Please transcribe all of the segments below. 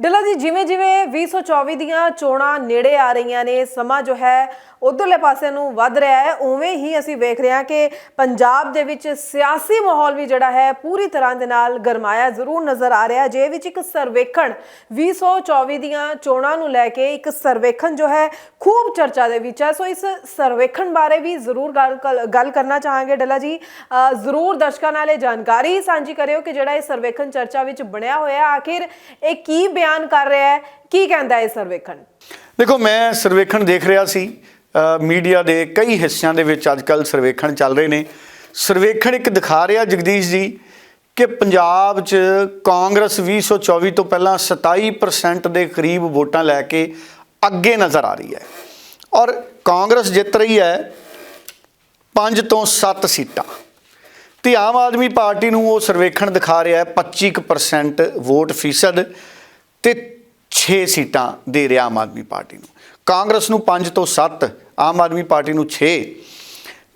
ਡਿੱਲਾ ਜੀ, ਜਿਵੇਂ ਜਿਵੇਂ 2024 ਦੀਆਂ ਚੋਣਾਂ ਨੇੜੇ ਆ ਰਹੀਆਂ ਨੇ, ਸਮਾਂ ਜੋ ਹੈ ਉਧਰਲੇ ਪਾਸੇ ਨੂੰ ਵੱਧ ਰਿਹਾ ਹੈ। ਉਵੇਂ ਹੀ ਅਸੀਂ ਵੇਖ ਰਹੇ ਹਾਂ ਕਿ ਪੰਜਾਬ ਦੇ ਵਿੱਚ ਸਿਆਸੀ ਮਾਹੌਲ ਵੀ ਜਿਹੜਾ ਹੈ ਪੂਰੀ ਤਰ੍ਹਾਂ ਦੇ ਨਾਲ ਗਰਮਾਇਆ ਜ਼ਰੂਰ ਨਜ਼ਰ ਆ ਰਿਹਾ ਜੇ ਵਿੱਚ ਇੱਕ ਸਰਵੇਖਣ 2024 ਦੀਆਂ ਚੋਣਾਂ ਨੂੰ ਲੈ ਕੇ ਇੱਕ ਸਰਵੇਖਣ ਜੋ ਹੈ ਖੂਬ ਚਰਚਾ ਦੇ ਵਿੱਚ ਹੈ। ਸੋ ਇਸ ਸਰਵੇਖਣ ਬਾਰੇ ਵੀ ਜ਼ਰੂਰ ਗੱਲ ਗੱਲ- ਗੱਲ ਕਰਨਾ ਚਾਹਾਂਗੇ ਡੱਲਾ ਜੀ। ਜ਼ਰੂਰ ਦਰਸ਼ਕਾਂ ਨਾਲ ਇਹ ਜਾਣਕਾਰੀ ਸਾਂਝੀ ਕਰਿਓ ਕਿ ਜਿਹੜਾ ਇਹ ਸਰਵੇਖਣ ਚਰਚਾ ਵਿੱਚ ਬਣਿਆ ਹੋਇਆ ਆਖਿਰ ਇਹ ਕੀ ਬਿਆਨ ਕਰ ਰਿਹਾ ਹੈ। ਕੀ ਕਹਿੰਦਾ ਹੈ ਸਰਵੇਖਣ? ਦੇਖੋ, ਮੈਂ ਸਰਵੇਖਣ ਦੇਖ ਰਿਹਾ ਸੀ। ਮੀਡੀਆ ਦੇ ਕਈ ਹਿੱਸਿਆਂ ਦੇ ਵਿੱਚ ਅੱਜ ਅੱਜਕੱਲ ਸਰਵੇਖਣ ਚੱਲ ਰਹੇ ਨੇ। ਸਰਵੇਖਣ ਇੱਕ ਦਿਖਾ ਰਿਹਾ ਜਗਦੀਸ਼ ਜੀ ਕਿ ਪੰਜਾਬ 'ਚ ਕਾਂਗਰਸ 2024 ਤੋਂ ਪਹਿਲਾਂ 27% ਦੇ ਕਰੀਬ ਵੋਟਾਂ ਲੈ ਕੇ ਅੱਗੇ ਨਜ਼ਰ ਆ ਰਹੀ ਹੈ। ਔਰ ਕਾਂਗਰਸ ਜਿੱਤ ਰਹੀ ਹੈ 5 ਤੋਂ 7 ਸੀਟਾਂ। ਤੇ ਆਮ ਆਦਮੀ ਪਾਰਟੀ ਨੂੰ ਉਹ ਸਰਵੇਖਣ ਦਿਖਾ ਰਿਹਾ ਹੈ 25% ਵੋਟ ਫੀਸਦ। ਤੇ 6 ਸੀਟਾਂ ਦੇ ਰਿਹਾ ਆਮ ਆਦਮੀ ਪਾਰਟੀ ਨੂੰ। ਕਾਂਗਰਸ ਨੂੰ 5 ਤੋਂ 7 ਆਮ ਆਦਮੀ ਪਾਰਟੀ ਨੂੰ 6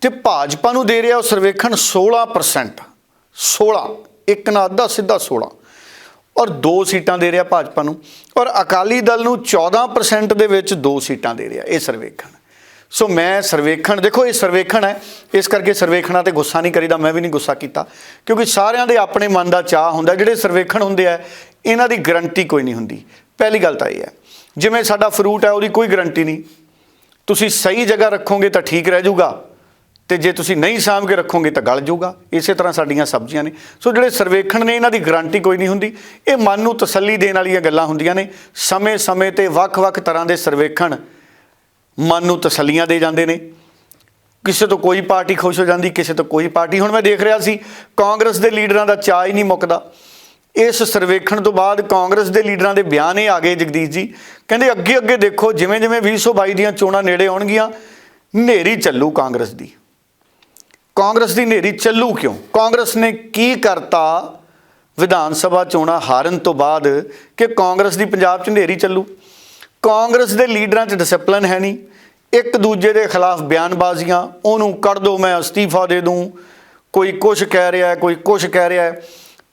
ਤੇ ਭਾਜਪਾ ਨੂੰ ਦੇ ਰਿਹਾ ਉਹ ਸਰਵੇਖਣ 16% 16 ਇੱਕ ਨਾ ਅੱਧਾ, ਸਿੱਧਾ 16 ਔਰ ਦੋ ਸੀਟਾਂ ਦੇ ਰਿਹਾ ਭਾਜਪਾ ਨੂੰ। ਔਰ ਅਕਾਲੀ ਦਲ ਨੂੰ 14% ਦੇ ਵਿੱਚ ਦੋ ਸੀਟਾਂ ਦੇ ਰਿਹਾ ਇਹ ਸਰਵੇਖਣ। ਸੋ ਮੈਂ ਸਰਵੇਖਣ, ਦੇਖੋ ਇਹ ਸਰਵੇਖਣ ਹੈ। ਇਸ ਕਰਕੇ ਸਰਵੇਖਣਾਂ ਤੇ ਗੁੱਸਾ ਨਹੀਂ ਕਰੀਦਾ, ਮੈਂ ਵੀ ਨਹੀਂ ਗੁੱਸਾ ਕੀਤਾ। ਕਿਉਂਕਿ ਸਾਰਿਆਂ ਦੇ ਆਪਣੇ ਮਨ ਦਾ ਚਾਹ ਹੁੰਦਾ, ਜਿਹੜੇ ਸਰਵੇਖਣ ਹੁੰਦੇ ਆ, ਇਹਨਾਂ ਦੀ ਗਰੰਟੀ ਕੋਈ ਨਹੀਂ ਹੁੰਦੀ। ਪਹਿਲੀ ਗੱਲ ਤਾਂ ਇਹ ਹੈ, ਜਿਵੇਂ ਸਾਡਾ ਫਰੂਟ ਹੈ, ਉਹਦੀ ਕੋਈ ਗਰੰਟੀ ਨਹੀਂ। ਤੁਸੀਂ ਸਹੀ ਜਗ੍ਹਾ ਰੱਖੋਗੇ ਤਾਂ ਠੀਕ ਰਹਿ ਜਾਊਗਾ। ਤੇ ਜੇ ਤੁਸੀਂ ਨਹੀਂ ਸਾਂਭ ਕੇ ਰੱਖੋਗੇ ਤਾਂ ਗਲ ਜਾਊਗਾ। ਇਸੇ ਤਰ੍ਹਾਂ ਸਾਡੀਆਂ ਸਬਜ਼ੀਆਂ ਨੇ। ਸੋ ਜਿਹੜੇ ਸਰਵੇਖਣ ਨੇ, ਇਹਨਾਂ ਦੀ ਗਾਰੰਟੀ ਕੋਈ ਨਹੀਂ ਹੁੰਦੀ। ਇਹ ਮਨ ਨੂੰ ਤਸੱਲੀ ਦੇਣ ਵਾਲੀਆਂ ਗੱਲਾਂ ਹੁੰਦੀਆਂ ਨੇ। ਸਮੇਂ-ਸਮੇਂ ਤੇ ਵੱਖ-ਵੱਖ ਤਰ੍ਹਾਂ ਦੇ ਸਰਵੇਖਣ ਮਨ ਨੂੰ ਤਸੱਲੀਆਂ ਦੇ ਜਾਂਦੇ ਨੇ। ਕਿਸੇ ਤੋਂ ਕੋਈ ਪਾਰਟੀ ਖੁਸ਼ ਹੋ ਜਾਂਦੀ, ਕਿਸੇ ਤੋਂ ਕੋਈ ਪਾਰਟੀ। ਹੁਣ ਮੈਂ ਦੇਖ ਰਿਹਾ ਸੀ, ਕਾਂਗਰਸ ਦੇ ਲੀਡਰਾਂ ਦਾ ਚਾਹ ਹੀ ਨਹੀਂ ਮੁੱਕਦਾ। ਇਸ ਸਰਵੇਖਣ ਤੋਂ ਬਾਅਦ ਕਾਂਗਰਸ ਦੇ ਲੀਡਰਾਂ ਦੇ ਬਿਆਨ ਇਹ ਆ ਗਏ ਜਗਦੀਸ਼ ਜੀ। ਕਹਿੰਦੇ ਅੱਗੇ ਅੱਗੇ ਦੇਖੋ ਜਿਵੇਂ ਜਿਵੇਂ 2022 ਦੀਆਂ ਚੋਣਾਂ ਨੇੜੇ ਆਉਣਗੀਆਂ ਨੇਰੀ ਚੱਲੂ ਕਾਂਗਰਸ ਦੀ। ਕਾਂਗਰਸ ਦੀ ਨੇਰੀ ਚੱਲੂ ਕਿਉਂ? ਕਾਂਗਰਸ ਨੇ ਕੀ ਕਰਤਾ? ਵਿਧਾਨ ਸਭਾ ਚੋਣਾਂ ਹਾਰਨ ਤੋਂ ਬਾਅਦ ਕਿ ਕਾਂਗਰਸ ਦੀ ਪੰਜਾਬ 'ਚ ਨੇਰੀ ਚੱਲੂ। ਕਾਂਗਰਸ ਦੇ ਲੀਡਰਾਂ 'ਚ ਡਿਸਪਲਿਨ ਹੈ ਨਹੀਂ। ਇੱਕ ਦੂਜੇ ਦੇ ਖਿਲਾਫ ਬਿਆਨਬਾਜ਼ੀਆਂ, ਉਹਨੂੰ ਕੱਢ ਦੋ, ਮੈਂ ਅਸਤੀਫਾ ਦੇ ਦੂੰ। ਕੋਈ ਕੁਝ ਕਹਿ ਰਿਹਾ ਕੋਈ ਕੁਝ ਕਹਿ ਰਿਹਾ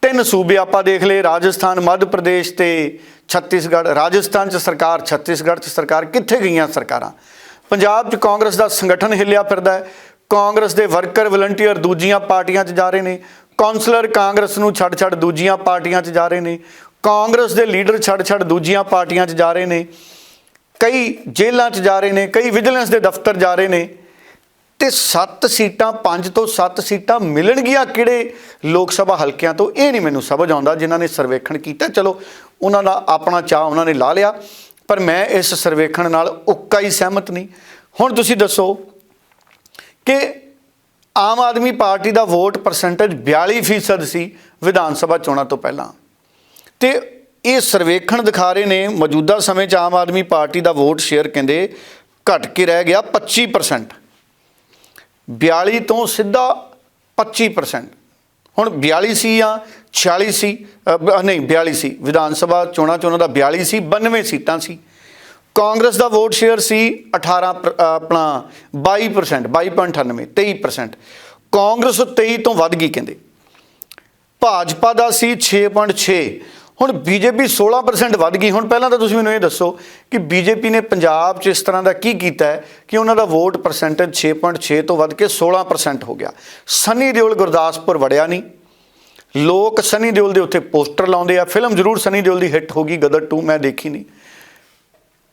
ਤਿੰਨ ਸੂਬੇ ਆਪਾਂ ਦੇਖ ਲਏ, ਰਾਜਸਥਾਨ, ਮੱਧ ਪ੍ਰਦੇਸ਼ ਤੇ ਛੱਤੀਸਗੜ੍ਹ, ਰਾਜਸਥਾਨ 'ਚ ਸਰਕਾਰ, ਛੱਤੀਸਗੜ੍ਹ 'ਚ ਸਰਕਾਰ, ਕਿੱਥੇ ਗਈਆਂ ਸਰਕਾਰਾਂ? ਪੰਜਾਬ 'ਚ ਕਾਂਗਰਸ ਦਾ ਸੰਗਠਨ ਹਿੱਲਿਆ ਫਿਰਦਾ ਹੈ। ਕਾਂਗਰਸ ਦੇ ਵਰਕਰ, ਵਲੰਟੀਅਰ ਦੂਜੀਆਂ ਪਾਰਟੀਆਂ 'ਚ ਜਾ ਰਹੇ ਨੇ। ਕਾਉਂਸਲਰ ਕਾਂਗਰਸ ਨੂੰ ਛੱਡ ਛੱਡ ਦੂਜੀਆਂ ਪਾਰਟੀਆਂ 'ਚ ਜਾ ਰਹੇ ਨੇ। ਕਾਂਗਰਸ ਦੇ ਲੀਡਰ ਛੱਡ ਛੱਡ ਦੂਜੀਆਂ ਪਾਰਟੀਆਂ 'ਚ ਜਾ ਰਹੇ ਨੇ। ਕਈ ਜੇਲ੍ਹਾਂ 'ਚ ਜਾ ਰਹੇ ਨੇ, ਕਈ ਵਿਜੀਲੈਂਸ ਦੇ ਦਫ਼ਤਰ ਜਾ ਰਹੇ ਨੇ ਤੇ 7 ਸੀਟਾਂ 5 ਤੋਂ 7 ਸੀਟਾਂ ਮਿਲਣਗੀਆਂ ਕਿਹੜੇ ਲੋਕ ਸਭਾ ਹਲਕਿਆਂ ਤੋਂ? ਇਹ ਨਹੀਂ ਮੈਨੂੰ ਸਮਝ ਆਉਂਦਾ, ਜਿਨ੍ਹਾਂ ਨੇ ਸਰਵੇਖਣ ਕੀਤਾ। ਚਲੋ, ਉਹਨਾਂ ਦਾ ਆਪਣਾ ਚਾਹ ਉਹਨਾਂ ਨੇ ਲਾ ਲਿਆ, ਪਰ ਮੈਂ ਇਸ ਸਰਵੇਖਣ ਨਾਲ ਉੱਕਾ ਹੀ ਸਹਿਮਤ ਨਹੀਂ। ਹੁਣ ਤੁਸੀਂ ਦੱਸੋ ਕਿ ਆਮ ਆਦਮੀ ਪਾਰਟੀ ਦਾ ਵੋਟ ਪਰਸੈਂਟੇਜ 42% ਸੀ ਵਿਧਾਨ ਸਭਾ ਚੋਣਾਂ ਤੋਂ ਪਹਿਲਾਂ। ਤੇ ਇਹ ਸਰਵੇਖਣ ਦਿਖਾ ਰਹੇ ਨੇ ਮੌਜੂਦਾ ਸਮੇਂ 'ਚ ਆਮ ਆਦਮੀ ਪਾਰਟੀ ਦਾ ਵੋਟ ਸ਼ੇਅਰ ਕਹਿੰਦੇ ਘਟ ਕੇ ਰਹਿ ਗਿਆ 25% 42 ਤੋਂ ਸਿੱਧਾ 25% ਹੁਣ 42 ਸੀ ਜਾਂ 46 ਸੀ? ਨਹੀਂ 42 ਸੀ। ਵਿਧਾਨ ਸਭਾ ਚੋਣਾਂ 'ਚ ਉਹਨਾਂ ਦਾ 42 ਸੀ 92 ਸੀਟਾਂ ਸੀ। ਕਾਂਗਰਸ ਦਾ ਵੋਟ ਸ਼ੇਅਰ ਸੀ 18 ਪ੍ਰ- ਅ, ਆਪਣਾ 22% 22.98 23% ਕਾਂਗਰਸ 23 ਤੋਂ ਵੱਧ ਗਈ ਕਹਿੰਦੇ। ਭਾਜਪਾ ਦਾ ਸੀ 6.6 ਹੁਣ ਬੀਜੇਪੀ 16% ਵੱਧ ਗਈ। ਹੁਣ ਪਹਿਲਾਂ ਤਾਂ ਤੁਸੀਂ ਮੈਨੂੰ ਇਹ ਦੱਸੋ ਕਿ ਬੀਜੇਪੀ ਨੇ ਪੰਜਾਬ 'ਚ ਇਸ ਤਰ੍ਹਾਂ ਦਾ ਕੀ ਕੀਤਾ ਹੈ ਕਿ ਉਹਨਾਂ ਦਾ ਵੋਟ ਪਰਸੈਂਟੇਜ 6.6 ਤੋਂ ਵੱਧ ਕੇ 16% ਹੋ ਗਿਆ। ਸਨੀ ਦਿਓਲ ਗੁਰਦਾਸਪੁਰ ਵੜਿਆ ਨਹੀਂ। ਲੋਕ ਸਨੀ ਦਿਓਲ ਦੇ ਉੱਤੇ ਪੋਸਟਰ ਲਾਉਂਦੇ ਆ। ਫਿਲਮ ਜ਼ਰੂਰ ਸਨੀ ਦਿਓਲ ਦੀ ਹਿੱਟ ਹੋ ਗਈ, ਗਦਰ 2 ਮੈਂ ਦੇਖੀ ਨਹੀਂ।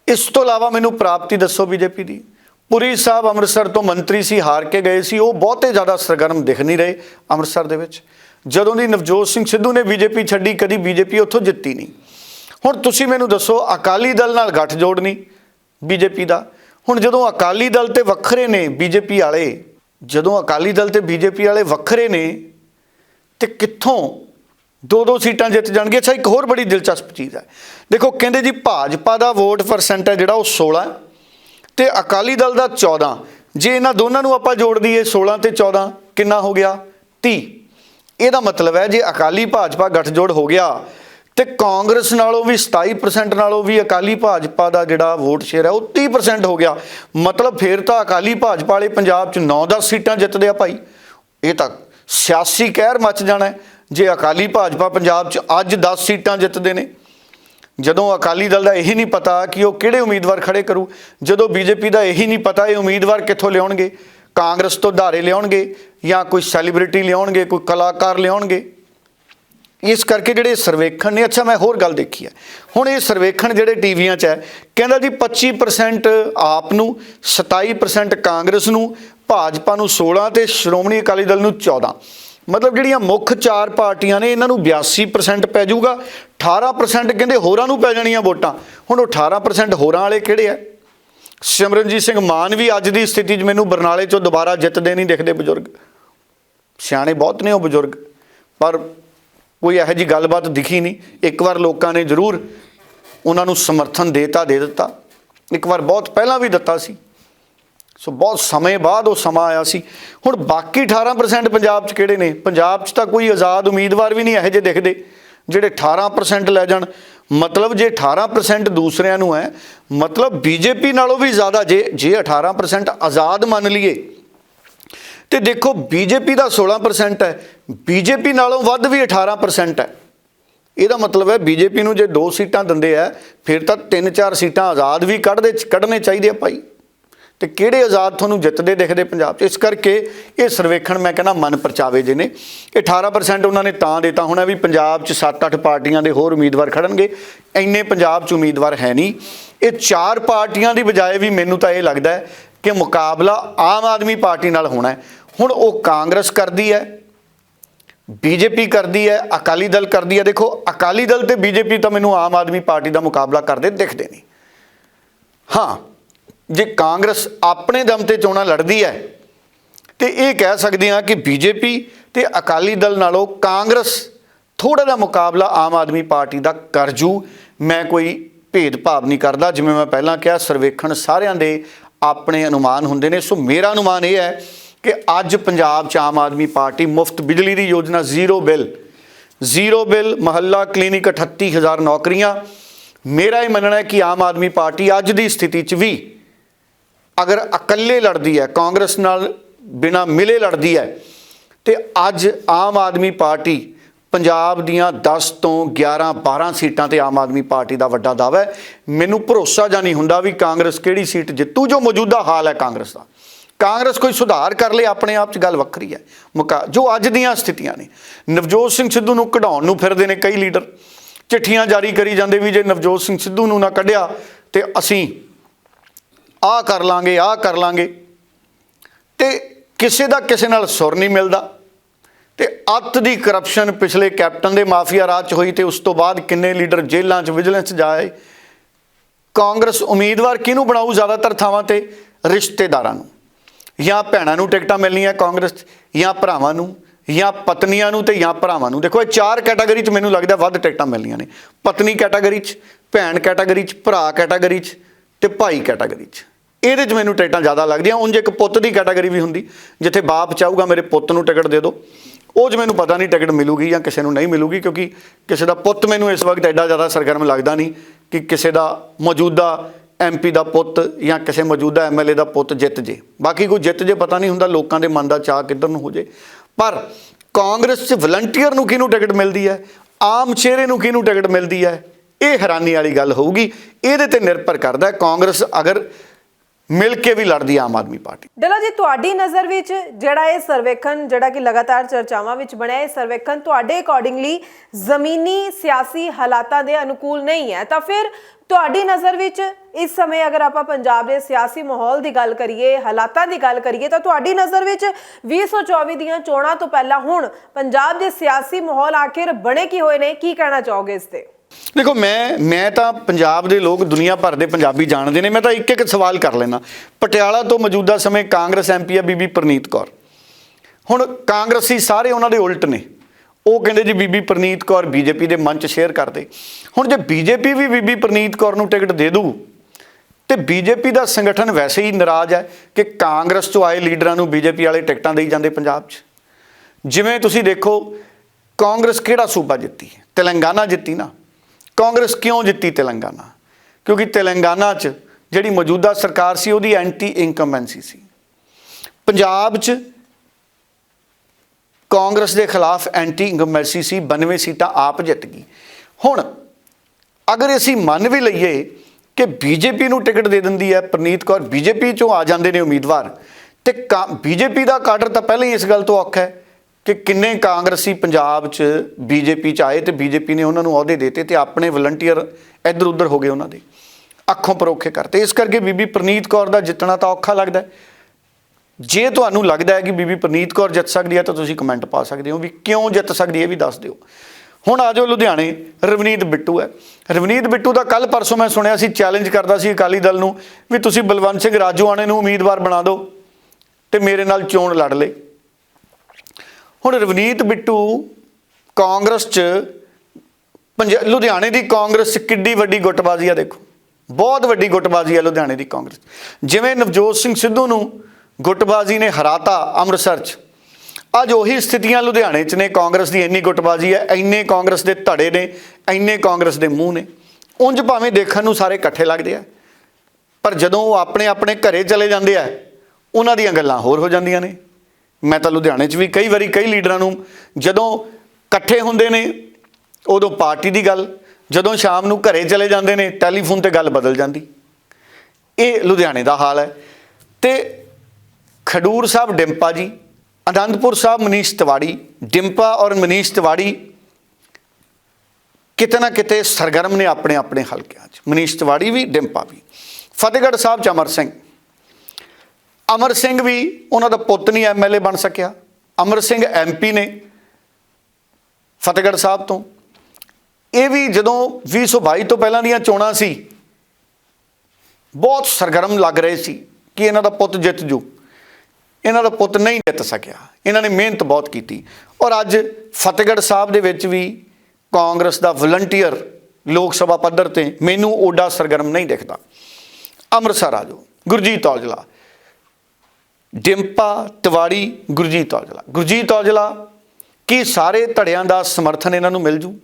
ਇਸ ਤੋਂ ਇਲਾਵਾ ਮੈਨੂੰ ਪ੍ਰਾਪਤੀ ਦੱਸੋ ਬੀਜੇਪੀ ਦੀ। ਪੁਰੀ ਸਾਹਿਬ ਅੰਮ੍ਰਿਤਸਰ ਤੋਂ ਮੰਤਰੀ ਸੀ, ਹਾਰ ਕੇ ਗਏ ਸੀ। ਉਹ ਬਹੁਤੇ ਜ਼ਿਆਦਾ ਸਰਗਰਮ ਦਿਖ ਨਹੀਂ ਰਹੇ ਅੰਮ੍ਰਿਤਸਰ ਦੇ ਵਿੱਚ। ਜਦੋਂ ਦੀ ਨਵਜੋਤ ਸਿੰਘ ਸਿੱਧੂ ਨੇ ਬੀਜੇਪੀ ਛੱਡੀ, ਕਦੀ ਬੀਜੇਪੀ ਉੱਥੋਂ ਜਿੱਤੀ ਨਹੀਂ। ਹੁਣ ਤੁਸੀਂ ਮੈਨੂੰ ਦੱਸੋ, ਅਕਾਲੀ ਦਲ ਨਾਲ ਗੱਠਜੋੜ ਨਹੀਂ ਬੀਜੇਪੀ ਦਾ? ਹੁਣ ਜਦੋਂ ਅਕਾਲੀ ਦਲ ਤੇ ਵੱਖਰੇ ਨੇ ਬੀਜੇਪੀ ਵਾਲੇ, ਜਦੋਂ ਅਕਾਲੀ ਦਲ ਤੇ ਬੀਜੇਪੀ ਵਾਲੇ ਵੱਖਰੇ ਨੇ, ਤੇ ਕਿੱਥੋਂ ਦੋ ਦੋ ਸੀਟਾਂ ਜਿੱਤ ਜਾਣਗੇ? ਅੱਛਾ, ਇੱਕ ਹੋਰ ਬੜੀ ਦਿਲਚਸਪ ਚੀਜ਼ ਹੈ। ਦੇਖੋ, ਕਹਿੰਦੇ ਜੀ ਭਾਜਪਾ ਦਾ ਵੋਟ ਪਰਸੈਂਟ ਹੈ ਜਿਹੜਾ ਉਹ 16 ਹੈ ਤੇ ਅਕਾਲੀ ਦਲ ਦਾ 14 ਜੇ ਇਹਨਾਂ ਦੋਨਾਂ ਨੂੰ ਆਪਾਂ ਜੋੜ ਦਈਏ 16 ਤੇ 14 ਕਿੰਨਾ ਹੋ ਗਿਆ? 30 ਇਹਦਾ ਮਤਲਬ ਹੈ ਜੇ ਅਕਾਲੀ ਭਾਜਪਾ ਗੱਠਜੋੜ ਹੋ ਗਿਆ ਤੇ ਕਾਂਗਰਸ ਨਾਲੋਂ ਵੀ 27% ਨਾਲੋਂ ਵੀ ਅਕਾਲੀ ਭਾਜਪਾ ਦਾ ਜਿਹੜਾ ਵੋਟ ਸ਼ੇਅਰ ਹੈ ਉਹ 30% ਹੋ ਗਿਆ। ਮਤਲਬ ਫੇਰ ਤਾਂ ਅਕਾਲੀ ਭਾਜਪਾ ਵਾਲੇ ਪੰਜਾਬ 'ਚ 9-10 ਸੀਟਾਂ ਜਿੱਤਦੇ ਆ ਭਾਈ। ਇਹ ਤਾਂ ਸਿਆਸੀ ਕਹਿਰ ਮਚ ਜਾਣਾ ਜੇ ਅਕਾਲੀ ਭਾਜਪਾ ਪੰਜਾਬ 'ਚ ਅੱਜ 10 ਸੀਟਾਂ ਜਿੱਤਦੇ ਨੇ, ਜਦੋਂ ਅਕਾਲੀ ਦਲ ਦਾ ਇਹੀ ਨਹੀਂ ਪਤਾ ਕਿ ਉਹ ਕਿਹੜੇ ਉਮੀਦਵਾਰ ਖੜੇ ਕਰੂ, ਜਦੋਂ ਬੀਜੇਪੀ ਦਾ ਇਹੀ ਨਹੀਂ ਪਤਾ ਇਹ ਉਮੀਦਵਾਰ ਕਿੱਥੋਂ ਲਿਆਉਣਗੇ। ਕਾਂਗਰਸ ਤੋਂ ਧਾਰੇ ਲਿਆਉਣਗੇ ਜਾਂ ਕੋਈ ਸੈਲੀਬ੍ਰਿਟੀ ਲਿਆਉਣਗੇ, ਕੋਈ ਕਲਾਕਾਰ ਲਿਆਉਣਗੇ। ਇਸ ਕਰਕੇ ਜਿਹੜੇ ਸਰਵੇਖਣ ਨੇ, ਅੱਛਾ ਮੈਂ ਹੋਰ ਗੱਲ ਦੇਖੀ ਹੈ। ਹੁਣ ਇਹ ਸਰਵੇਖਣ ਜਿਹੜੇ ਟੀਵੀਆਂ 'ਚ ਹੈ, ਕਹਿੰਦਾ ਜੀ 25% ਆਪ ਨੂੰ 27% ਕਾਂਗਰਸ ਨੂੰ, ਭਾਜਪਾ ਨੂੰ 16 ਤੇ ਸ਼੍ਰੋਮਣੀ ਅਕਾਲੀ ਦਲ ਨੂੰ 14 ਮਤਲਬ ਜਿਹੜੀਆਂ ਮੁੱਖ ਚਾਰ ਪਾਰਟੀਆਂ ਨੇ, ਇਹਨਾਂ ਨੂੰ 82% ਪੈ ਜਾਊਗਾ 18% ਕਹਿੰਦੇ ਹੋਰਾਂ ਨੂੰ ਪੈ ਜਾਣੀਆਂ ਵੋਟਾਂ। ਹੁਣ ਉਹ 18% ਹੋਰਾਂ ਵਾਲੇ ਕਿਹੜੇ ਆ ਸਿਮਰਨਜੀਤ ਸਿੰਘ ਮਾਨ ਵੀ ਅੱਜ ਦੀ ਸਥਿਤੀ 'ਚ ਮੈਨੂੰ ਬਰਨਾਲੇ 'ਚੋਂ ਦੁਬਾਰਾ ਜਿੱਤਦੇ ਨਹੀਂ ਦਿਖਦੇ ਬਜ਼ੁਰਗ। ਸਿਆਣੇ ਬਹੁਤ ਨੇ ਉਹ ਬਜ਼ੁਰਗ, ਪਰ ਕੋਈ ਇਹੋ ਜੀ ਗੱਲਬਾਤ ਦਿਖੀ ਨਹੀਂ। ਇੱਕ ਵਾਰ ਲੋਕਾਂ ਨੇ ਜ਼ਰੂਰ ਉਹਨਾਂ ਨੂੰ ਸਮਰਥਨ ਦੇਤਾ, ਦੇ ਦਿੱਤਾ। ਇੱਕ ਵਾਰ ਬਹੁਤ ਪਹਿਲਾਂ ਵੀ ਦਿੱਤਾ ਸੀ। ਸੋ ਬਹੁਤ ਸਮੇਂ ਬਾਅਦ ਉਹ ਸਮਾਂ ਆਇਆ ਸੀ। ਹੁਣ ਬਾਕੀ 18% ਪੰਜਾਬ 'ਚ ਕਿਹੜੇ ਨੇ? ਪੰਜਾਬ 'ਚ ਤਾਂ ਕੋਈ ਆਜ਼ਾਦ ਉਮੀਦਵਾਰ ਵੀ ਨਹੀਂ ਇਹੋ ਜਿਹੇ ਦਿਖਦੇ, ਜਿਹੜੇ 18% ਲੈ ਜਾਣ। ਮਤਲਬ ਜੇ 18% ਦੂਸਰਿਆਂ ਨੂੰ ਹੈ, ਮਤਲਬ ਬੀਜੇਪੀ ਨਾਲੋਂ ਵੀ ਜ਼ਿਆਦਾ, ਜੇ ਜੇ 18% ਆਜ਼ਾਦ ਮੰਨ ਲਈਏ। ਤੇ ਦੇਖੋ, ਬੀਜੇਪੀ ਦਾ 16% ਹੈ, ਬੀਜੇਪੀ ਨਾਲੋਂ ਵੱਧ ਵੀ 18% ਹੈ। ਇਹਦਾ ਮਤਲਬ ਹੈ, ਬੀਜੇਪੀ ਨੂੰ ਜੇ ਦੋ ਸੀਟਾਂ ਦਿੰਦੇ ਆ, ਫਿਰ ਤਾਂ ਤਿੰਨ ਚਾਰ ਸੀਟਾਂ ਆਜ਼ਾਦ ਵੀ ਕੱਢਦੇ, ਕੱਢਣੇ ਚਾਹੀਦੇ ਆ ਭਾਈ। ਤੇ ਕਿਹੜੇ ਆਜ਼ਾਦ ਤੁਹਾਨੂੰ ਜਿੱਤਦੇ ਦਿਖਦੇ ਪੰਜਾਬ 'ਚ? ਇਸ ਕਰਕੇ ਇਹ ਸਰਵੇਖਣ ਮੈਂ ਕਹਿੰਦਾ ਮਨ ਪਰਚਾਵੇ ਜੇ ਨੇ। ਇਹ 18% ਉਹਨਾਂ ਨੇ ਤਾਂ ਦਿੱਤਾ ਹੋਣਾ ਵੀ ਪੰਜਾਬ 'ਚ 7-8 ਪਾਰਟੀਆਂ ਦੇ ਹੋਰ ਉਮੀਦਵਾਰ ਖੜਨਗੇ। ਇੰਨੇ ਪੰਜਾਬ 'ਚ ਉਮੀਦਵਾਰ ਹੈ ਨਹੀਂ। ਇਹ ਚਾਰ ਪਾਰਟੀਆਂ ਦੀ ਬਜਾਏ ਵੀ ਮੈਨੂੰ ਤਾਂ ਇਹ ਲੱਗਦਾ ਹੈ ਕਿ ਮੁਕਾਬਲਾ ਆਮ ਆਦਮੀ ਪਾਰਟੀ ਨਾਲ ਹੋਣਾ ਹੈ। ਹੁਣ ਉਹ ਕਾਂਗਰਸ ਕਰਦੀ ਹੈ, ਬੀਜੇਪੀ ਕਰਦੀ ਹੈ, ਅਕਾਲੀ ਦਲ ਕਰਦੀ ਹੈ। ਦੇਖੋ, ਅਕਾਲੀ ਦਲ ਤੇ ਬੀਜੇਪੀ ਤਾਂ ਮੈਨੂੰ ਆਮ ਆਦਮੀ ਪਾਰਟੀ ਦਾ ਮੁਕਾਬਲਾ ਕਰਦੇ ਦਿਖਦੇ ਨਹੀਂ। ਹਾਂ ਜੇ ਕਾਂਗਰਸ ਆਪਣੇ ਦਮ ਤੇ ਚੋਣਾਂ ਲੜਦੀ ਹੈ, ਤੇ ਇਹ ਕਹਿ ਸਕਦੇ ਹਾਂ ਕਿ ਬੀਜੇਪੀ ਤੇ ਅਕਾਲੀ ਦਲ ਨਾਲੋਂ ਕਾਂਗਰਸ ਥੋੜਾ ਜਿਹਾ ਮੁਕਾਬਲਾ ਆਮ ਆਦਮੀ ਪਾਰਟੀ ਦਾ ਕਰ ਜੂ। ਮੈਂ ਕੋਈ ਭੇਦਭਾਵ ਨਹੀਂ ਕਰਦਾ। ਜਿਵੇਂ ਮੈਂ ਪਹਿਲਾਂ ਕਿਹਾ, ਸਰਵੇਖਣ ਸਾਰਿਆਂ ਦੇ ਆਪਣੇ ਅਨੁਮਾਨ ਹੁੰਦੇ ਨੇ। ਸੋ ਮੇਰਾ ਅਨੁਮਾਨ ਇਹ ਹੈ ਕਿ ਅੱਜ ਪੰਜਾਬ 'ਚ ਆਮ ਆਦਮੀ ਪਾਰਟੀ ਮੁਫਤ ਬਿਜਲੀ ਦੀ ਯੋਜਨਾ ਜ਼ੀਰੋ ਬਿੱਲ ਜ਼ੀਰੋ ਬਿੱਲ, ਮਹੱਲਾ, ਕਲੀਨਿਕ 38000 ਨੌਕਰੀਆਂ। ਮੇਰਾ ਇਹ ਮੰਨਣਾ ਹੈ ਕਿ ਆਮ ਆਦਮੀ ਪਾਰਟੀ ਅੱਜ ਦੀ ਸਥਿਤੀ 'ਚ ਵੀ ਅਗਰ ਇਕੱਲੇ ਲੜਦੀ ਹੈ, ਕਾਂਗਰਸ ਨਾਲ ਬਿਨਾ ਮਿਲੇ ਲੜਦੀ ਹੈ, ਤੇ ਅੱਜ ਆਮ ਆਦਮੀ ਪਾਰਟੀ ਪੰਜਾਬ ਦੀਆਂ 10 ਤੋਂ 11 12 ਸੀਟਾਂ ਤੇ ਆਮ ਆਦਮੀ ਪਾਰਟੀ ਦਾ ਵੱਡਾ ਦਾਅਵਾ ਹੈ। ਮੈਨੂੰ ਭਰੋਸਾ ਜਾਂ ਨਹੀਂ ਹੁੰਦਾ ਵੀ ਕਾਂਗਰਸ ਕਿਹੜੀ ਸੀਟ ਜਿੱਤੂ, ਜੋ ਮੌਜੂਦਾ ਹਾਲ ਹੈ ਕਾਂਗਰਸ ਦਾ। ਕਾਂਗਰਸ ਕੋਈ ਸੁਧਾਰ ਕਰ ਲੇ ਆਪਣੇ ਆਪ 'ਚ ਗੱਲ ਵੱਖਰੀ ਹੈ। ਮੁਕਾ, ਜੋ ਅੱਜ ਦੀਆਂ ਸਥਿਤੀਆਂ ਨੇ। ਨਵਜੋਤ ਸਿੰਘ ਸਿੱਧੂ ਨੂੰ ਕਢਾਉਣ ਨੂੰ ਫਿਰਦੇ ਨੇ ਕਈ ਲੀਡਰ। ਚਿੱਠੀਆਂ ਜਾਰੀ ਕਰੀ ਜਾਂਦੇ ਵੀ ਜੇ ਨਵਜੋਤ ਸਿੰਘ ਸਿੱਧੂ ਨੂੰ ਨਾ ਕੱਢਿਆ, ਤੇ ਅਸੀਂ ਆਹ ਕਰ ਲਾਂਗੇ ਆਹ ਕਰ ਲਾਂਗੇ। ਤੇ ਕਿਸੇ ਦਾ ਕਿਸੇ ਨਾਲ ਸੁਰ ਨਹੀਂ ਮਿਲਦਾ। ਤੇ ਅੱਤ ਦੀ ਕਰਪਸ਼ਨ ਪਿਛਲੇ ਕੈਪਟਨ ਦੇ ਮਾਫੀਆ ਰਾਜ ਚ ਹੋਈ ਤੇ ਉਸ ਤੋਂ ਬਾਅਦ ਕਿੰਨੇ ਲੀਡਰ ਜੇਲ੍ਹਾਂ ਚ ਵਿਜੀਲੈਂਸ ਜਾਏ। ਕਾਂਗਰਸ ਉਮੀਦਵਾਰ ਕਿਹਨੂੰ ਬਣਾਊ ਜ਼ਿਆਦਾਤਰ ਥਾਵਾਂ ਤੇ? ਰਿਸ਼ਤੇਦਾਰਾਂ ਨੂੰ। ਜਾਂ ਭੈਣਾਂ ਨੂੰ ਟਿਕਟਾਂ ਮਿਲਣੀਆਂ ਕਾਂਗਰਸ 'ਚ, ਜਾਂ ਭਰਾਵਾਂ ਨੂੰ, ਜਾਂ ਪਤਨੀਆਂ ਨੂੰ ਤੇ ਜਾਂ ਭਰਾਵਾਂ ਨੂੰ। ਦੇਖੋ, ਇਹ ਚਾਰ ਕੈਟਾਗਰੀ 'ਚ ਮੈਨੂੰ ਲੱਗਦਾ ਵੱਧ ਟਿਕਟਾਂ ਮਿਲਣੀਆਂ ਨੇ। ਪਤਨੀ ਕੈਟਾਗਰੀ 'ਚ, ਭੈਣ ਕੈਟਾਗਰੀ 'ਚ, ਭਰਾ ਕੈਟਾਗਰੀ 'ਚ। ਤੇ ਭਾਈ ਕੈਟਾਗਰੀ 'ਚ। ਇਹਦੇ 'ਚ ਮੈਨੂੰ ਟਿਕਟਾਂ ਜ਼ਿਆਦਾ ਲੱਗਦੀਆਂ। ਉਂਝ ਇੱਕ ਪੁੱਤ ਦੀ ਕੈਟਾਗਰੀ ਵੀ ਹੁੰਦੀ, ਜਿੱਥੇ ਬਾਪ ਚਾਹੂਗਾ ਮੇਰੇ ਪੁੱਤ ਨੂੰ ਟਿਕਟ ਦੇ ਦਿਓ। ਉਹ 'ਚ ਮੈਨੂੰ ਪਤਾ ਨਹੀਂ ਟਿਕਟ ਮਿਲੂਗੀ ਜਾਂ ਕਿਸੇ ਨੂੰ ਨਹੀਂ ਮਿਲੂਗੀ, ਕਿਉਂਕਿ ਕਿਸੇ ਦਾ ਪੁੱਤ ਮੈਨੂੰ ਇਸ ਵਕਤ ਐਡਾ ਜ਼ਿਆਦਾ ਸਰਗਰਮ ਲੱਗਦਾ ਨਹੀਂ ਕਿ ਕਿਸੇ ਦਾ ਮੌਜੂਦਾ ਐਮਪੀ ਦਾ ਪੁੱਤ ਜਾਂ ਕਿਸੇ ਮੌਜੂਦਾ ਐਮਐਲਏ ਦਾ ਪੁੱਤ ਜਿੱਤ ਜੇ। ਬਾਕੀ ਕੋਈ ਜਿੱਤ ਜੇ ਪਤਾ ਨਹੀਂ ਹੁੰਦਾ, ਲੋਕਾਂ ਦੇ ਮਨ ਦਾ ਚਾਹ ਕਿੱਧਰ ਨੂੰ ਹੋ ਜੇ। ਪਰ ਕਾਂਗਰਸ 'ਚ ਵਲੰਟੀਅਰ ਨੂੰ ਕਿਹਨੂੰ ਟਿਕਟ ਮਿਲਦੀ ਹੈ? ਆਮ ਚਿਹਰੇ ਨੂੰ ਕਿਹਨੂੰ ਟਿਕਟ ਮਿਲਦੀ ਹੈ? ਇਹ ਹੈਰਾਨੀ ਵਾਲੀ ਗੱਲ ਹੋਊਗੀ, ਇਹਦੇ ਤੇ ਨਿਰਭਰ ਕਰਦਾ ਕਾਂਗਰਸ ਅਗਰ ਮਿਲ ਕੇ ਵੀ ਲੜਦੀ ਆਮ ਆਦਮੀ ਪਾਰਟੀ। ਡਲਾ ਜੀ, ਤੁਹਾਡੀ ਨਜ਼ਰ ਵਿੱਚ ਜਿਹੜਾ ਇਹ ਸਰਵੇਖਣ, ਜਿਹੜਾ ਕਿ ਲਗਾਤਾਰ ਚਰਚਾਵਾਂ ਵਿੱਚ ਬਣਿਆ, ਇਹ ਸਰਵੇਖਣ ਤੁਹਾਡੇ ਅਕੋਰਡਿੰਗਲੀ ਜ਼ਮੀਨੀ ਸਿਆਸੀ ਹਾਲਾਤਾਂ ਦੇ ਅਨੁਕੂਲ ਨਹੀਂ ਹੈ। ਤਾਂ ਫਿਰ ਤੁਹਾਡੀ ਨਜ਼ਰ ਵਿੱਚ ਇਸ ਸਮੇਂ ਅਗਰ ਆਪਾਂ ਪੰਜਾਬ ਦੇ ਸਿਆਸੀ ਮਾਹੌਲ ਦੀ ਗੱਲ ਕਰੀਏ, ਹਾਲਾਤਾਂ ਦੀ ਗੱਲ ਕਰੀਏ, ਤਾਂ ਤੁਹਾਡੀ ਨਜ਼ਰ ਵਿੱਚ 2024 ਦੀਆਂ ਚੋਣਾਂ ਤੋਂ ਪਹਿਲਾਂ ਹੁਣ ਪੰਜਾਬ ਦੇ ਸਿਆਸੀ ਮਾਹੌਲ ਆਖਿਰ ਬਣੇ ਕੀ ਹੋਏ ਨੇ? ਕੀ ਕਹਿਣਾ ਚਾਹੋਗੇ ਇਸ ਤੇ? ਦੇਖੋ, ਮੈਂ ਮੈਂ ਤਾਂ ਪੰਜਾਬ ਦੇ ਲੋਕ ਦੁਨੀਆ ਭਰ ਦੇ ਪੰਜਾਬੀ ਜਾਣਦੇ ਨੇ, ਮੈਂ ਤਾਂ ਇੱਕ ਇੱਕ ਸਵਾਲ ਕਰ ਲੈਣਾ ਪਟਿਆਲਾ ਤੋਂ ਮੌਜੂਦਾ ਸਮੇਂ ਕਾਂਗਰਸ ਐਮਪੀ ਆ ਬੀਬੀ ਪ੍ਰਨੀਤ ਕੌਰ। ਹੁਣ ਕਾਂਗਰਸੀ ਸਾਰੇ ਉਹਨਾਂ ਦੇ ਉਲਟ ਨੇ। ਉਹ ਕਹਿੰਦੇ ਜੀ, ਬੀਬੀ ਪ੍ਰਨੀਤ ਕੌਰ ਬੀਜੇਪੀ ਦੇ ਮੰਚ ਸ਼ੇਅਰ ਕਰਦੇ। ਹੁਣ ਜੇ ਬੀਜੇਪੀ ਵੀ ਬੀਬੀ ਪ੍ਰਨੀਤ ਕੌਰ ਨੂੰ ਟਿਕਟ ਦੇ ਦੂ ਤੇ ਬੀਜੇਪੀ ਦਾ ਸੰਗਠਨ ਵੈਸੇ ਹੀ ਨਾਰਾਜ਼ ਹੈ ਕਿ ਕਾਂਗਰਸ ਤੋਂ ਆਏ ਲੀਡਰਾਂ ਨੂੰ ਬੀਜੇਪੀ ਵਾਲੇ ਟਿਕਟਾਂ ਦੇਈ ਜਾਂਦੇ ਪੰਜਾਬ 'ਚ। ਜਿਵੇਂ ਤੁਸੀਂ ਦੇਖੋ, ਕਾਂਗਰਸ ਕਿਹੜਾ ਸੂਬਾ ਜਿੱਤੀ? ਹੈ ਤੇਲੰਗਾਨਾ ਜਿੱਤੀ ਨਾ। ਕਾਂਗਰਸ ਕਿਉਂ ਜਿੱਤੀ ਤੇਲੰਗਾਨਾ? ਕਿਉਂਕਿ ਤੇਲੰਗਾਨਾ 'ਚ ਜਿਹੜੀ ਮੌਜੂਦਾ ਸਰਕਾਰ ਸੀ, ਉਹਦੀ ਐਂਟੀ ਇਨਕਮਬੈਂਸੀ ਸੀ। ਪੰਜਾਬ 'ਚ ਕਾਂਗਰਸ ਦੇ ਖਿਲਾਫ ਐਂਟੀ ਇਨਕਮਬੈਂਸੀ ਸੀ 92 ਸੀਟਾਂ ਆਪ ਜਿੱਤ ਗਈ। ਹੁਣ, ਅਗਰ ਅਸੀਂ ਮੰਨ ਵੀ ਲਈਏ ਕਿ ਬੀਜੇਪੀ ਨੂੰ ਟਿਕਟ ਦੇ ਦਿੰਦੀ ਹੈ ਪ੍ਰਨੀਤ ਕੌਰ, ਬੀਜੇਪੀ ਚੋਂ ਆ ਜਾਂਦੇ ਨੇ ਉਮੀਦਵਾਰ, ਤੇ ਬੀਜੇਪੀ ਦਾ ਕਾਡਰ ਤਾਂ ਪਹਿਲਾਂ ਹੀ ਇਸ ਗੱਲ ਤੋਂ ਔਖਾ ਹੈ। ਕਿ ਕਿੰਨੇ ਕਾਂਗਰਸੀ ਪੰਜਾਬ 'ਚ ਬੀਜੇਪੀ 'ਚ ਆਏ ਤੇ ਬੀਜੇਪੀ ਨੇ ਉਹਨਾਂ ਨੂੰ ਅਹੁਦੇ ਦਿੱਤੇ ਤੇ ਆਪਣੇ ਵਲੰਟੀਅਰ ਇੱਧਰ ਉੱਧਰ ਹੋ ਗਏ ਉਹਨਾਂ ਦੇ। ਅੱਖੋਂ ਪਰੋਖੇ ਕਰਤੇ। ਇਸ ਕਰਕੇ ਬੀਬੀ ਪ੍ਰਨੀਤ ਕੌਰ ਦਾ ਜਿੱਤਣਾ ਤਾਂ ਔਖਾ ਲੱਗਦਾ ਜੇ ਤੁਹਾਨੂੰ ਲੱਗਦਾ ਹੈ ਕਿ ਬੀਬੀ ਪ੍ਰਨੀਤ ਕੌਰ ਜਿੱਤ ਸਕਦੀ ਹੈ ਤਾਂ ਤੁਸੀਂ ਕਮੈਂਟ ਪਾ ਸਕਦੇ ਹੋ ਵੀ ਕਿਉਂ ਜਿੱਤ ਸਕਦੀ ਹੈ ਵੀ ਦੱਸ ਦਿਓ। ਹੁਣ ਆ ਜਾਓ ਲੁਧਿਆਣੇ। ਰਵਨੀਤ ਬਿੱਟੂ ਹੈ। ਰਵਨੀਤ ਬਿੱਟੂ ਦਾ ਕੱਲ ਪਰਸੋਂ ਮੈਂ ਸੁਣਿਆ ਸੀ ਚੈਲੰਜ ਕਰਦਾ ਸੀ ਅਕਾਲੀ ਦਲ ਨੂੰ ਵੀ ਤੁਸੀਂ ਬਲਵੰਤ ਸਿੰਘ ਰਾਜੂਆਣੇ ਨੂੰ ਉਮੀਦਵਾਰ ਬਣਾ ਦਿਓ ਤੇ ਮੇਰੇ ਨਾਲ ਚੋਣ ਲੜ ਲੇ ਹੁਣ ਰਵਨੀਤ ਬਿੱਟੂ ਕਾਂਗਰਸ 'ਚ ਪੰਜ- ਲੁਧਿਆਣੇ ਦੀ ਕਾਂਗਰਸ 'ਚ ਕਿੱਡੀ ਵੱਡੀ ਗੁੱਟਬਾਜ਼ੀ ਆ ਦੇਖੋ। ਬਹੁਤ ਵੱਡੀ ਗੁੱਟਬਾਜ਼ੀ ਆ ਲੁਧਿਆਣੇ ਦੀ ਕਾਂਗਰਸ ਜਿਵੇਂ ਨਵਜੋਤ ਸਿੰਘ ਸਿੱਧੂ ਨੂੰ ਗੁੱਟਬਾਜ਼ੀ ਨੇ ਹਰਾਤਾ ਅੰਮ੍ਰਿਤਸਰ 'ਚ। ਅੱਜ ਉਹੀ ਸਥਿਤੀਆਂ ਲੁਧਿਆਣੇ 'ਚ ਨੇ, ਕਾਂਗਰਸ ਦੀ ਇੰਨੀ ਗੁੱਟਬਾਜ਼ੀ ਹੈ ਇੰਨੇ ਕਾਂਗਰਸ ਦੇ ਧੜੇ ਨੇ, ਇੰਨੇ ਕਾਂਗਰਸ ਦੇ ਮੂੰਹ ਨੇ। ਉਂਝ ਭਾਵੇਂ ਦੇਖਣ ਨੂੰ ਸਾਰੇ ਇਕੱਠੇ ਲੱਗਦੇ ਆ, ਪਰ ਜਦੋਂ ਉਹ ਆਪਣੇ ਆਪਣੇ ਘਰੇ ਚਲੇ ਜਾਂਦੇ ਆ, ਉਹਨਾਂ ਦੀਆਂ ਗੱਲਾਂ ਹੋਰ ਹੋ ਜਾਂਦੀਆਂ ਨੇ। ਮੈਂ ਤਾਂ ਲੁਧਿਆਣੇ 'ਚ ਵੀ ਕਈ ਵਾਰੀ ਕਈ ਲੀਡਰਾਂ ਨੂੰ ਜਦੋਂ ਇਕੱਠੇ ਹੁੰਦੇ ਨੇ, ਉਦੋਂ ਪਾਰਟੀ ਦੀ ਗੱਲ, ਜਦੋਂ ਸ਼ਾਮ ਨੂੰ ਘਰੇ ਚਲੇ ਜਾਂਦੇ ਨੇ, ਟੈਲੀਫੋਨ ਤੇ ਗੱਲ ਬਦਲ ਜਾਂਦੀ। ਇਹ ਲੁਧਿਆਣੇ ਦਾ ਹਾਲ ਹੈ। ਤੇ ਖਡੂਰ ਸਾਹਿਬ ਡਿੰਪਾ ਜੀ, ਅਨੰਦਪੁਰ ਸਾਹਿਬ ਮਨੀਸ਼ ਤਿਵਾੜੀ, ਡਿੰਪਾ ਔਰ ਮਨੀਸ਼ ਤਿਵਾੜੀ ਕਿਤੇ ਨਾ ਕਿਤੇ ਸਰਗਰਮ ਨੇ ਆਪਣੇ ਆਪਣੇ ਹਲਕਿਆਂ 'ਚ। ਮਨੀਸ਼ ਤਿਵਾੜੀ ਵੀ, ਡਿੰਪਾ ਵੀ। ਫਤਿਹਗੜ੍ਹ ਸਾਹਿਬ 'ਚ ਅਮਰ ਸਿੰਘ ਅਮਰ ਸਿੰਘ ਵੀ ਉਹਨਾਂ ਦਾ ਪੁੱਤ ਨਹੀਂ ਐਮਐਲਏ ਬਣ ਸਕਿਆ। ਅਮਰ ਸਿੰਘ ਐਮਪੀ ਨੇ ਫਤਿਹਗੜ੍ਹ ਸਾਹਿਬ ਤੋਂ। ਇਹ ਵੀ ਜਦੋਂ 2022 ਤੋਂ ਪਹਿਲਾਂ ਦੀਆਂ ਚੋਣਾਂ ਸੀ, ਬਹੁਤ ਸਰਗਰਮ ਲੱਗ ਰਹੇ ਸੀ ਕਿ ਇਹਨਾਂ ਦਾ ਪੁੱਤ ਜਿੱਤ ਜੂ। ਇਹਨਾਂ ਦਾ ਪੁੱਤ ਨਹੀਂ ਜਿੱਤ ਸਕਿਆ। ਇਹਨਾਂ ਨੇ ਮਿਹਨਤ ਬਹੁਤ ਕੀਤੀ। ਔਰ ਅੱਜ ਫਤਿਹਗੜ੍ਹ ਸਾਹਿਬ ਦੇ ਵਿੱਚ ਵੀ ਕਾਂਗਰਸ ਦਾ ਵਲੰਟੀਅਰ ਲੋਕ ਸਭਾ ਪੱਧਰ ਤੇ ਮੈਨੂੰ ਓਡਾ ਸਰਗਰਮ ਨਹੀਂ ਦਿਖਦਾ। ਅੰਮ੍ਰਿਤਸਰ ਆ ਜਾਓ। ਗੁਰਜੀਤ ਔਜਲਾ ਡਿੰਪਾ, ਤਿਵਾੜੀ, ਗੁਰਜੀਤ ਔਜਲਾ। ਗੁਰਜੀਤ ਔਜਲਾ, ਕੀ ਸਾਰੇ ਧੜਿਆਂ ਦਾ ਸਮਰਥਨ ਇਹਨਾਂ ਨੂੰ ਮਿਲ ਜੂ?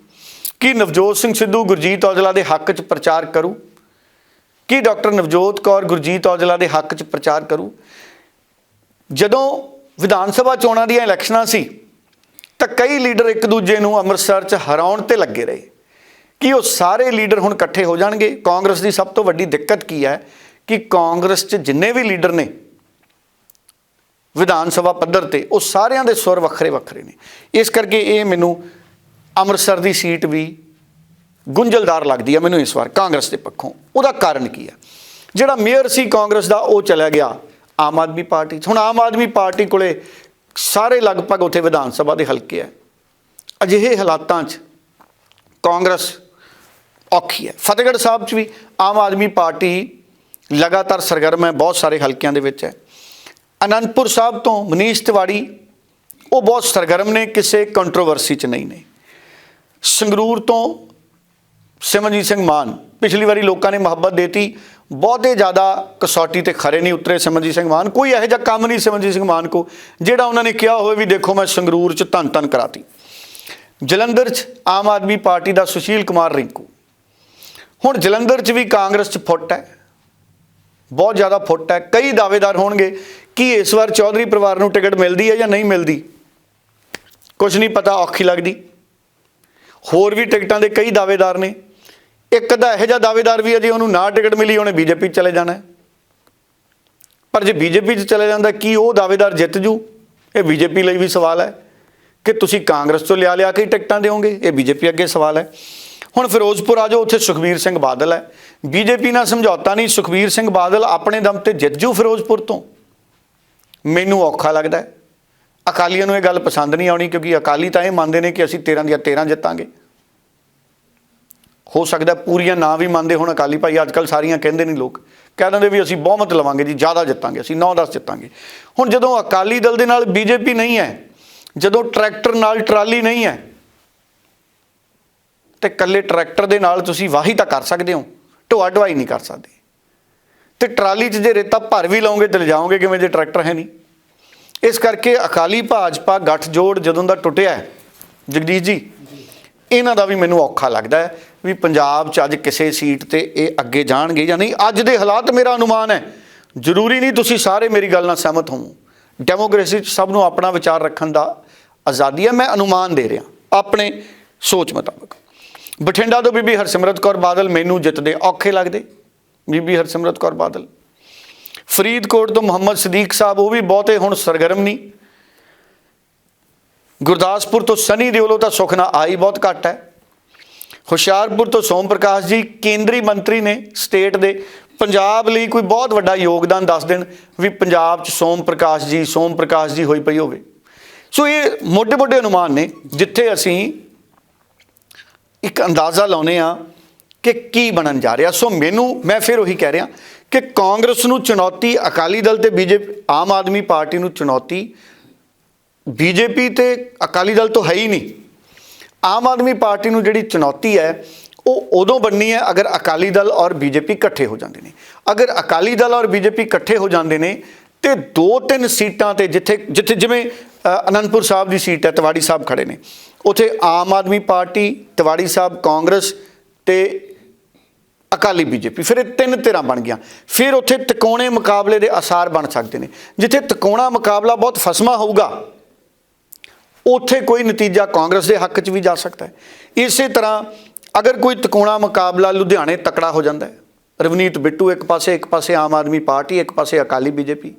ਕੀ ਨਵਜੋਤ ਸਿੰਘ ਸਿੱਧੂ ਗੁਰਜੀਤ ਔਜਲਾ ਦੇ ਹੱਕ 'ਚ ਪ੍ਰਚਾਰ ਕਰੂ? ਕੀ ਡਾਕਟਰ ਨਵਜੋਤ ਕੌਰ ਗੁਰਜੀਤ ਔਜਲਾ ਦੇ ਹੱਕ 'ਚ ਪ੍ਰਚਾਰ ਕਰੂ? ਜਦੋਂ ਵਿਧਾਨ ਸਭਾ ਚੋਣਾਂ ਦੀਆਂ ਇਲੈਕਸ਼ਨਾਂ ਸੀ, ਤਾਂ ਕਈ ਲੀਡਰ ਇੱਕ ਦੂਜੇ ਨੂੰ ਅੰਮ੍ਰਿਤਸਰ 'ਚ ਹਰਾਉਣ ਤੇ ਲੱਗੇ ਰਹੇ। ਕੀ ਉਹ ਸਾਰੇ ਲੀਡਰ ਹੁਣ ਇਕੱਠੇ ਹੋ ਜਾਣਗੇ? ਕਾਂਗਰਸ ਦੀ ਸਭ ਤੋਂ ਵੱਡੀ ਦਿੱਕਤ ਕੀ ਹੈ? ਕਿ ਕਾਂਗਰਸ 'ਚ ਜਿੰਨੇ ਵੀ ਲੀਡਰ ਨੇ ਵਿਧਾਨ ਸਭਾ ਪੱਧਰ ਤੇ, ਉਹ ਸਾਰਿਆਂ ਦੇ ਸੁਰ ਵੱਖਰੇ ਵੱਖਰੇ ਨੇ। ਇਸ ਕਰਕੇ ਇਹ ਮੈਨੂੰ ਅੰਮ੍ਰਿਤਸਰ ਦੀ ਸੀਟ ਵੀ ਗੁੰਝਲਦਾਰ ਲੱਗਦੀ ਹੈ ਮੈਨੂੰ ਇਸ ਵਾਰ, ਕਾਂਗਰਸ ਦੇ ਪੱਖੋਂ। ਉਹਦਾ ਕਾਰਨ ਕੀ ਹੈ ਜਿਹੜਾ ਮੇਅਰ ਸੀ ਕਾਂਗਰਸ ਦਾ, ਉਹ ਚਲਾ ਗਿਆ ਆਮ ਆਦਮੀ ਪਾਰਟੀ 'ਚ। ਹੁਣ ਆਮ ਆਦਮੀ ਪਾਰਟੀ ਕੋਲੇ ਸਾਰੇ ਲਗਭਗ ਉੱਥੇ ਵਿਧਾਨ ਸਭਾ ਦੇ ਹਲਕੇ ਹੈ ਅਜਿਹੇ ਹਾਲਾਤਾਂ 'ਚ ਕਾਂਗਰਸ ਔਖੀ ਹੈ ਫਤਿਹਗੜ੍ਹ ਸਾਹਿਬ 'ਚ ਵੀ ਆਮ ਆਦਮੀ ਪਾਰਟੀ ਲਗਾਤਾਰ ਸਰਗਰਮ ਹੈ, ਬਹੁਤ ਸਾਰੇ ਹਲਕਿਆਂ ਦੇ ਵਿੱਚ ਹੈ। ਅਨੰਦਪੁਰ ਸਾਹਿਬ ਤੋਂ ਮਨੀਸ਼ ਤਿਵਾੜੀ, ਉਹ ਬਹੁਤ ਸਰਗਰਮ ਨੇ, ਕਿਸੇ ਕੰਟਰੋਵਰਸੀ 'ਚ ਨਹੀਂ ਨੇ। ਸੰਗਰੂਰ ਤੋਂ ਸਿਮਰਜੀਤ ਸਿੰਘ ਮਾਨ, ਪਿਛਲੀ ਵਾਰੀ ਲੋਕਾਂ ਨੇ ਮੁਹੱਬਤ ਦੇਤੀ, ਬਹੁਤੇ ਜ਼ਿਆਦਾ ਕਸੌਟੀ ਤੇ ਖਰੇ ਨਹੀਂ ਉਤਰੇ ਸਿਮਰਜੀਤ ਸਿੰਘ ਮਾਨ, ਕੋਈ ਇਹੋ ਜਿਹਾ ਕੰਮ ਨਹੀਂ ਸਿਮਰਜੀਤ ਸਿੰਘ ਮਾਨ ਕੋ, ਜਿਹੜਾ ਉਹਨਾਂ ਨੇ ਕਿਹਾ ਹੋਵੇ ਵੀ ਦੇਖੋ ਮੈਂ ਸੰਗਰੂਰ 'ਚ ਧੰਨ ਧੰਨ ਕਰਾਤੀ। ਜਲੰਧਰ 'ਚ ਆਮ ਆਦਮੀ ਪਾਰਟੀ ਦਾ ਸੁਸ਼ੀਲ ਕੁਮਾਰ ਰਿੰਕੂ। ਹੁਣ ਜਲੰਧਰ 'ਚ ਵੀ ਕਾਂਗਰਸ 'ਚ ਫੁੱਟ ਹੈ, ਬਹੁਤ ਜ਼ਿਆਦਾ ਫੁੱਟ ਹੈ, ਕਈ ਦਾਅਵੇਦਾਰ ਹੋਣਗੇ ਕੀ ਇਸ ਵਾਰ ਚੌਧਰੀ ਪਰਿਵਾਰ ਨੂੰ ਟਿਕਟ ਮਿਲਦੀ ਹੈ ਜਾਂ ਨਹੀਂ ਮਿਲਦੀ? ਕੁਝ ਨਹੀਂ ਪਤਾ, ਔਖੀ ਲੱਗਦੀ। ਹੋਰ ਵੀ ਟਿਕਟਾਂ ਦੇ ਕਈ ਦਾਅਵੇਦਾਰ ਨੇ। ਇੱਕ ਦਾ ਇਹੋ ਜਿਹਾ ਦਾਅਵੇਦਾਰ ਵੀ ਹੈ ਜੇ ਉਹਨੂੰ ਨਾ ਟਿਕਟ ਮਿਲੀ, ਉਹਨੇ ਬੀਜੇਪੀ ਚਲੇ ਜਾਣਾ ਪਰ ਜੇ ਬੀਜੇਪੀ 'ਚ ਚਲੇ ਜਾਂਦਾ, ਕੀ ਉਹ ਦਾਅਵੇਦਾਰ ਜਿੱਤ ਜੂ? ਇਹ ਬੀਜੇਪੀ ਲਈ ਵੀ ਸਵਾਲ ਹੈ ਕਿ ਤੁਸੀਂ ਕਾਂਗਰਸ ਤੋਂ ਲਿਆ ਲਿਆ ਕੇ ਹੀ ਟਿਕਟਾਂ ਦਿਓਗੇ? ਇਹ ਬੀਜੇਪੀ ਅੱਗੇ ਸਵਾਲ ਹੈ। ਹੁਣ ਫਿਰੋਜ਼ਪੁਰ ਆ ਜਾਓ, ਉੱਥੇ ਸੁਖਬੀਰ ਸਿੰਘ ਬਾਦਲ ਹੈ। ਬੀਜੇਪੀ ਨਾਲ ਸਮਝੌਤਾ ਨਹੀਂ, ਸੁਖਬੀਰ ਸਿੰਘ ਬਾਦਲ ਆਪਣੇ ਦਮ ਤੇ ਜਿੱਤ ਜੂ ਫਿਰੋਜ਼ਪੁਰ ਤੋਂ। ਮੈਨੂੰ ਔਖਾ ਲੱਗਦਾ ਹੈ। ਅਕਾਲੀਆਂ ਨੂੰ ਇਹ ਗੱਲ ਪਸੰਦ ਨਹੀਂ ਆਉਣੀ ਕਿਉਂਕਿ ਅਕਾਲੀ ਤਾਂ ਇਹ ਮੰਨਦੇ ਨੇ ਕਿ ਅਸੀਂ 13 ਦੀਆਂ 13 ਜਿੱਤਾਂਗੇ। ਹੋ ਸਕਦਾ ਪੂਰੀਆਂ ਨਾ ਵੀ ਮੰਨਦੇ ਹੁਣ ਅਕਾਲੀ ਭਾਈ ਅੱਜ ਕੱਲ ਸਾਰੀਆਂ ਕਹਿੰਦੇ ਨਹੀਂ ਲੋਕ। ਕਹਿ ਦਿੰਦੇ ਵੀ ਅਸੀਂ ਬਹੁਮਤ ਲਵਾਂਗੇ ਜੀ, ਜ਼ਿਆਦਾ ਜਿੱਤਾਂਗੇ, ਅਸੀਂ 9-10 ਜਿੱਤਾਂਗੇ। ਹੁਣ ਜਦੋਂ ਅਕਾਲੀ ਦਲ ਦੇ ਨਾਲ ਬੀਜੇਪੀ ਨਹੀਂ ਹੈ, ਜਦੋਂ ਟਰੈਕਟਰ ਨਾਲ ਟਰਾਲੀ ਨਹੀਂ ਹੈ, ਤੇ ਕੱਲੇ ਟਰੈਕਟਰ ਦੇ ਨਾਲ ਤੁਸੀਂ ਵਾਹੀ ਤਾਂ ਕਰ ਸਕਦੇ ਹੋ ਢੋਆ ਢਵਾਈ ਨਹੀਂ ਕਰ ਸਕਦੇ। ਤੇ ਟਰਾਲੀ 'ਚ ਜੇ ਰੇਤਾ ਭਰ ਵੀ ਲਾਓਗੇ ਤੇ ਲਿਜਾਓਗੇ ਕਿਵੇਂ ਜੇ ਟਰੈਕਟਰ ਹੈ ਨਹੀਂ? ਇਸ ਕਰਕੇ ਅਕਾਲੀ ਭਾਜਪਾ ਗੱਠਜੋੜ ਜਦੋਂ ਦਾ ਟੁੱਟਿਆ ਜਗਦੀਸ਼ ਜੀ, ਇਹਨਾਂ ਦਾ ਵੀ ਮੈਨੂੰ ਔਖਾ ਲੱਗਦਾ ਹੈ ਵੀ ਪੰਜਾਬ 'ਚ ਅੱਜ ਕਿਸੇ ਸੀਟ ਤੇ ਇਹ ਅੱਗੇ ਜਾਣਗੇ ਜਾਂ ਨਹੀਂ। ਅੱਜ ਦੇ ਹਾਲਾਤ ਮੇਰਾ ਅਨੁਮਾਨ ਹੈ। ਜ਼ਰੂਰੀ ਨਹੀਂ ਤੁਸੀਂ ਸਾਰੇ ਮੇਰੀ ਗੱਲ ਨਾਲ ਸਹਿਮਤ ਹੋਵੋ। ਡੈਮੋਕ੍ਰੇਸੀ 'ਚ ਸਭ ਨੂੰ ਆਪਣਾ ਵਿਚਾਰ ਰੱਖਣ ਦਾ ਆਜ਼ਾਦੀ ਹੈ, ਮੈਂ ਅਨੁਮਾਨ ਦੇ ਰਿਹਾ, ਆਪਣੇ ਸੋਚ ਮੁਤਾਬਕ। ਬਠਿੰਡਾ ਤੋਂ ਬੀਬੀ ਹਰਸਿਮਰਤ ਕੌਰ ਬਾਦਲ ਮੈਨੂੰ ਜਿੱਤਦੇ ਔਖੇ ਲੱਗਦੇ। ਬੀਬੀ ਹਰਸਿਮਰਤ ਕੌਰ ਬਾਦਲ। ਫਰੀਦਕੋਟ ਤੋਂ ਮੁਹੰਮਦ ਸਦੀਕ ਸਾਹਿਬ, ਉਹ ਵੀ ਬਹੁਤੇ ਹੁਣ ਸਰਗਰਮ। ਨਹੀਂ ਗੁਰਦਾਸਪੁਰ ਤੋਂ ਸਨੀ ਦਿਓਲੋ ਤਾਂ ਸੁਖਨਾ ਆਈ ਬਹੁਤ ਘੱਟ ਹੈ। ਹੁਸ਼ਿਆਰਪੁਰ ਤੋਂ ਸੋਮ ਪ੍ਰਕਾਸ਼ ਜੀ, ਕੇਂਦਰੀ ਮੰਤਰੀ ਨੇ ਸਟੇਟ ਦੇ ਪੰਜਾਬ ਲਈ ਕੋਈ ਬਹੁਤ ਵੱਡਾ ਯੋਗਦਾਨ ਦੱਸ ਦੇਣ ਵੀ ਪੰਜਾਬ 'ਚ ਸੋਮ ਪ੍ਰਕਾਸ਼ ਜੀ, ਸੋਮ ਪ੍ਰਕਾਸ਼ ਜੀ ਹੋਈ ਪਈ ਹੋਵੇ। ਸੋ ਇਹ ਮੋਢੇ ਮੋਢੇ ਅਨੁਮਾਨ ਨੇ, ਜਿੱਥੇ ਅਸੀਂ ਇੱਕ ਅੰਦਾਜ਼ਾ ਲਾਉਨੇ ਆ ਕਿ ਕੀ ਬਣਨ ਜਾ ਰਿਹਾ। ਸੋ ਮੈਨੂੰ, ਮੈਂ ਫਿਰ ਉਹੀ ਕਹਿ ਰਿਹਾ ਕਿ ਕਾਂਗਰਸ ਨੂੰ ਚੁਣੌਤੀ, ਅਕਾਲੀ ਦਲ ਤੇ ਬੀਜੇਪੀ ਆਮ ਆਦਮੀ ਪਾਰਟੀ ਨੂੰ ਚੁਣੌਤੀ, ਬੀਜੇਪੀ ਤੇ ਅਕਾਲੀ ਦਲ ਤੋਂ ਹੈ ਹੀ ਨਹੀਂ। ਆਮ ਆਦਮੀ ਪਾਰਟੀ ਨੂੰ ਜਿਹੜੀ ਚੁਣੌਤੀ ਹੈ, ਉਹ ਉਦੋਂ ਬਣਨੀ ਹੈ ਅਗਰ ਅਕਾਲੀ ਦਲ ਔਰ ਬੀਜੇਪੀ ਇਕੱਠੇ ਹੋ ਜਾਂਦੇ ਨੇ। ਅਗਰ ਅਕਾਲੀ ਦਲ ਔਰ ਬੀਜੇਪੀ ਇਕੱਠੇ ਹੋ ਜਾਂਦੇ ਨੇ, ਤੇ ਦੋ ਤਿੰਨ ਸੀਟਾਂ ਤੇ ਜਿੱਥੇ ਜਿੱਥੇ ਜਿਵੇਂ ਅਨੰਦਪੁਰ ਸਾਹਿਬ ਦੀ ਸੀਟ ਹੈ, ਤਿਵਾੜੀ ਸਾਹਿਬ ਖੜੇ ਨੇ। ਉਥੇ ਆਮ ਆਦਮੀ ਪਾਰਟੀ, ਤਿਵਾੜੀ ਸਾਹਿਬ ਕਾਂਗਰਸ ਤੇ ਅਕਾਲੀ ਬੀਜੇਪੀ, ਫਿਰ ਇਹ ਤਿੰਨ ਧਿਰਾਂ ਬਣ ਗਿਆ ਫਿਰ ਉੱਥੇ ਤਕੋਣੇ ਮੁਕਾਬਲੇ ਦੇ ਅਸਾਰ ਬਣ ਸਕਦੇ ਨੇ। ਜਿੱਥੇ ਤਕੋਣਾ ਮੁਕਾਬਲਾ ਬਹੁਤ ਫਸਮਾ ਹੋਊਗਾ, ਉੱਥੇ ਕੋਈ ਨਤੀਜਾ ਕਾਂਗਰਸ ਦੇ ਹੱਕ 'ਚ ਵੀ ਜਾ ਸਕਦਾ ਹੈ। ਇਸੇ ਤਰ੍ਹਾਂ ਅਗਰ ਕੋਈ ਤਕੋਣਾ ਮੁਕਾਬਲਾ ਲੁਧਿਆਣੇ ਤਕੜਾ ਹੋ ਜਾਂਦਾ ਹੈ, ਰਵਨੀਤ ਬਿੱਟੂ ਇੱਕ ਪਾਸੇ ਇੱਕ ਪਾਸੇ ਆਮ ਆਦਮੀ ਪਾਰਟੀ, ਇੱਕ ਪਾਸੇ ਅਕਾਲੀ ਬੀਜੇਪੀ,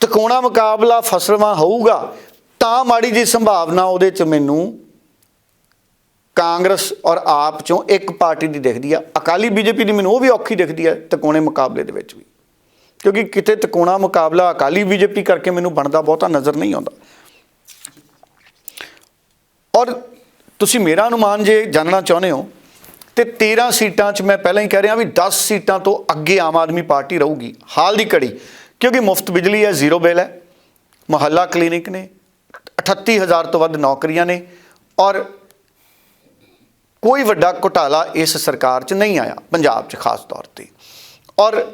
ਤਕੋਣਾ ਮੁਕਾਬਲਾ ਫਸਲਵਾ ਹੋਊਗਾ, ਤਾਂ ਮਾੜੀ ਜੀ ਸੰਭਾਵਨਾ ਉਹਦੇ 'ਚ ਮੈਨੂੰ ਕਾਂਗਰਸ ਔਰ ਆਪ ਚੋਂ ਇੱਕ ਪਾਰਟੀ ਦੀ ਦਿਖਦੀ ਆ। ਅਕਾਲੀ ਬੀਜੇਪੀ ਦੀ ਮੈਨੂੰ ਉਹ ਵੀ ਔਖੀ ਦਿਖਦੀ ਹੈ ਤਕੋਣੇ ਮੁਕਾਬਲੇ ਦੇ ਵਿੱਚ ਵੀ। ਕਿਉਂਕਿ ਕਿਤੇ ਤਕੋਣਾ ਮੁਕਾਬਲਾ ਅਕਾਲੀ ਬੀਜੇਪੀ ਕਰਕੇ ਮੈਨੂੰ ਬਣਦਾ ਬਹੁਤਾ ਨਜ਼ਰ ਨਹੀਂ ਆਉਂਦਾ। ਔਰ ਤੁਸੀਂ ਮੇਰਾ ਅਨੁਮਾਨ ਜੇ ਜਾਣਨਾ ਚਾਹੁੰਦੇ ਹੋ, ਤੇ 13 ਸੀਟਾਂ 'ਚ ਮੈਂ ਪਹਿਲਾਂ ਹੀ ਕਹਿ ਰਿਹਾ ਵੀ 10 ਸੀਟਾਂ ਤੋਂ ਅੱਗੇ ਆਮ ਆਦਮੀ ਪਾਰਟੀ ਰਹੂਗੀ, ਹਾਲ ਦੀ ਘੜੀ। ਕਿਉਂਕਿ ਮੁਫਤ ਬਿਜਲੀ ਹੈ, ਜ਼ੀਰੋ ਬਿੱਲ ਹੈ। ਮੁਹੱਲਾ ਕਲੀਨਿਕ ਨੇ 38000 ਤੋਂ ਵੱਧ ਨੌਕਰੀਆਂ ਨੇ। ਔਰ ਕੋਈ ਵੱਡਾ ਘੁਟਾਲਾ ਇਸ ਸਰਕਾਰ 'ਚ ਨਹੀਂ ਆਇਆ, ਪੰਜਾਬ 'ਚ ਖਾਸ ਤੌਰ ਤੇ। ਔਰ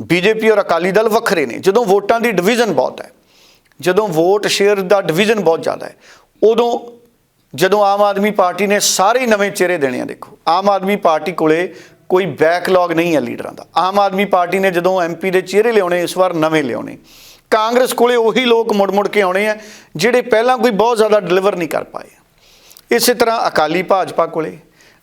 ਬੀਜੇਪੀ ਔਰ ਅਕਾਲੀ ਦਲ ਵੱਖਰੇ ਨੇ। ਜਦੋਂ ਵੋਟਾਂ ਦੀ ਡਿਵੀਜ਼ਨ ਬਹੁਤ ਹੈ, ਜਦੋਂ ਵੋਟ ਸ਼ੇਅਰ ਦਾ ਡਿਵੀਜ਼ਨ ਬਹੁਤ ਜ਼ਿਆਦਾ ਹੈ, ਉਦੋਂ ਜਦੋਂ ਆਮ ਆਦਮੀ ਪਾਰਟੀ ਨੇ ਸਾਰੇ ਨਵੇਂ ਚਿਹਰੇ ਦੇਣੇ ਆ, ਦੇਖੋ, ਆਮ ਆਦਮੀ ਪਾਰਟੀ ਕੋਲੇ ਕੋਈ ਬੈਕਲੌਗ ਨਹੀਂ ਹੈ ਲੀਡਰਾਂ ਦਾ। ਆਮ ਆਦਮੀ ਪਾਰਟੀ ਨੇ ਜਦੋਂ ਐਮਪੀ ਦੇ ਚਿਹਰੇ ਲਿਆਉਣੇ, ਇਸ ਵਾਰ ਨਵੇਂ ਲਿਆਉਣੇ। ਕਾਂਗਰਸ ਕੋਲੇ ਉਹੀ ਲੋਕ ਮੁੜ-ਮੁੜ ਕੇ ਆਉਣੇ ਆ, ਜਿਹੜੇ ਪਹਿਲਾਂ ਕੋਈ ਬਹੁਤ ਜ਼ਿਆਦਾ ਡਿਲੀਵਰ ਨਹੀਂ ਕਰ ਪਾਏ। ਇਸੇ ਤਰ੍ਹਾਂ ਅਕਾਲੀ ਭਾਜਪਾ ਕੋਲੇ,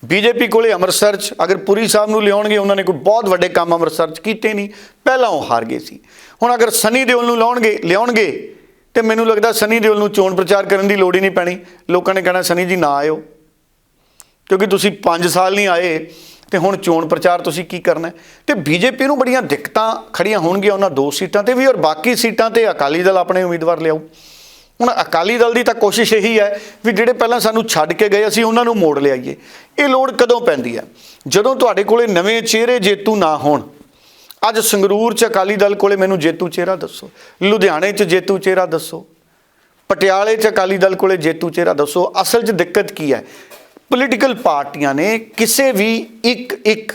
ਬੀਜੇਪੀ ਕੋਲੇ ਅੰਮ੍ਰਿਤਸਰ 'ਚ ਅਗਰ ਪੁਰੀ ਸਾਹਿਬ ਨੂੰ ਲਿਆਉਣਗੇ, ਉਹਨਾਂ ਨੇ ਕੋਈ ਬਹੁਤ ਵੱਡੇ ਕੰਮ ਅੰਮ੍ਰਿਤਸਰ 'ਚ ਕੀਤੇ ਨਹੀਂ, ਪਹਿਲਾਂ ਉਹ ਹਾਰ ਗਏ ਸੀ। ਹੁਣ ਅਗਰ ਸਨੀ ਦਿਓਲ ਨੂੰ ਲਾਉਣਗੇ ਲਿਆਉਣਗੇ, ਤੇ ਮੈਨੂੰ ਲੱਗਦਾ ਸਨੀ ਦਿਓਲ ਨੂੰ ਚੋਣ ਪ੍ਰਚਾਰ ਕਰਨ ਦੀ ਲੋੜ ਹੀ ਨਹੀਂ ਪੈਣੀ। ਲੋਕਾਂ ਨੇ ਕਹਿਣਾ, ਸਨੀ ਜੀ, ਨਾ ਆਇਓ। ਕਿਉਂਕਿ ਤੁਸੀਂ 5 ਸਾਲ ਨਹੀਂ ਆਏ, ਤੇ ਹੁਣ ਚੋਣ ਪ੍ਰਚਾਰ ਤੁਸੀਂ ਕੀ ਕਰਨਾ? ਹੈ? ਤੇ ਬੀਜੇਪੀ ਨੂੰ ਬੜੀਆਂ ਦਿੱਕਤਾਂ ਖੜੀਆਂ ਹੋਣਗੀਆਂ ਉਹਨਾਂ ਦੋ ਸੀਟਾਂ ਤੇ ਵੀ, ਔਰ ਬਾਕੀ ਸੀਟਾਂ ਤੇ ਅਕਾਲੀ ਦਲ ਆਪਣੇ ਉਮੀਦਵਾਰ ਲਿਆਊ। ਹੁਣ ਅਕਾਲੀ ਦਲ ਦੀ ਤਾਂ ਕੋਸ਼ਿਸ਼ ਇਹੀ ਹੈ ਵੀ ਜਿਹੜੇ ਪਹਿਲਾਂ ਸਾਨੂੰ ਛੱਡ ਕੇ ਗਏ, ਅਸੀਂ ਉਹਨਾਂ ਨੂੰ ਮੋੜ ਲਿਆਈਏ। ਇਹ ਲੋੜ ਕਦੋਂ ਪੈਂਦੀ ਹੈ? ਜਦੋਂ ਤੁਹਾਡੇ ਕੋਲੇ ਨਵੇਂ ਚਿਹਰੇ ਜੇਤੂ ਨਾ ਹੋਣ, ਅੱਜ ਸੰਗਰੂਰ ਚ ਅਕਾਲੀ ਦਲ ਕੋਲੇ ਮੈਨੂੰ ਜੇਤੂ ਚਿਹਰਾ ਦੱਸੋ, ਲੁਧਿਆਣੇ ਚ ਜੇਤੂ ਚਿਹਰਾ ਦੱਸੋ, ਪਟਿਆਲੇ ਚ ਅਕਾਲੀ ਦਲ ਕੋਲੇ ਜੇਤੂ ਚਿਹਰਾ ਦੱਸੋ, ਅਸਲ 'ਚ ਦਿੱਕਤ ਕੀ ਹੈ? ਪੋਲੀਟੀਕਲ ਪਾਰਟੀਆਂ ਨੇ ਕਿਸੇ ਵੀ ਇੱਕ ਇੱਕ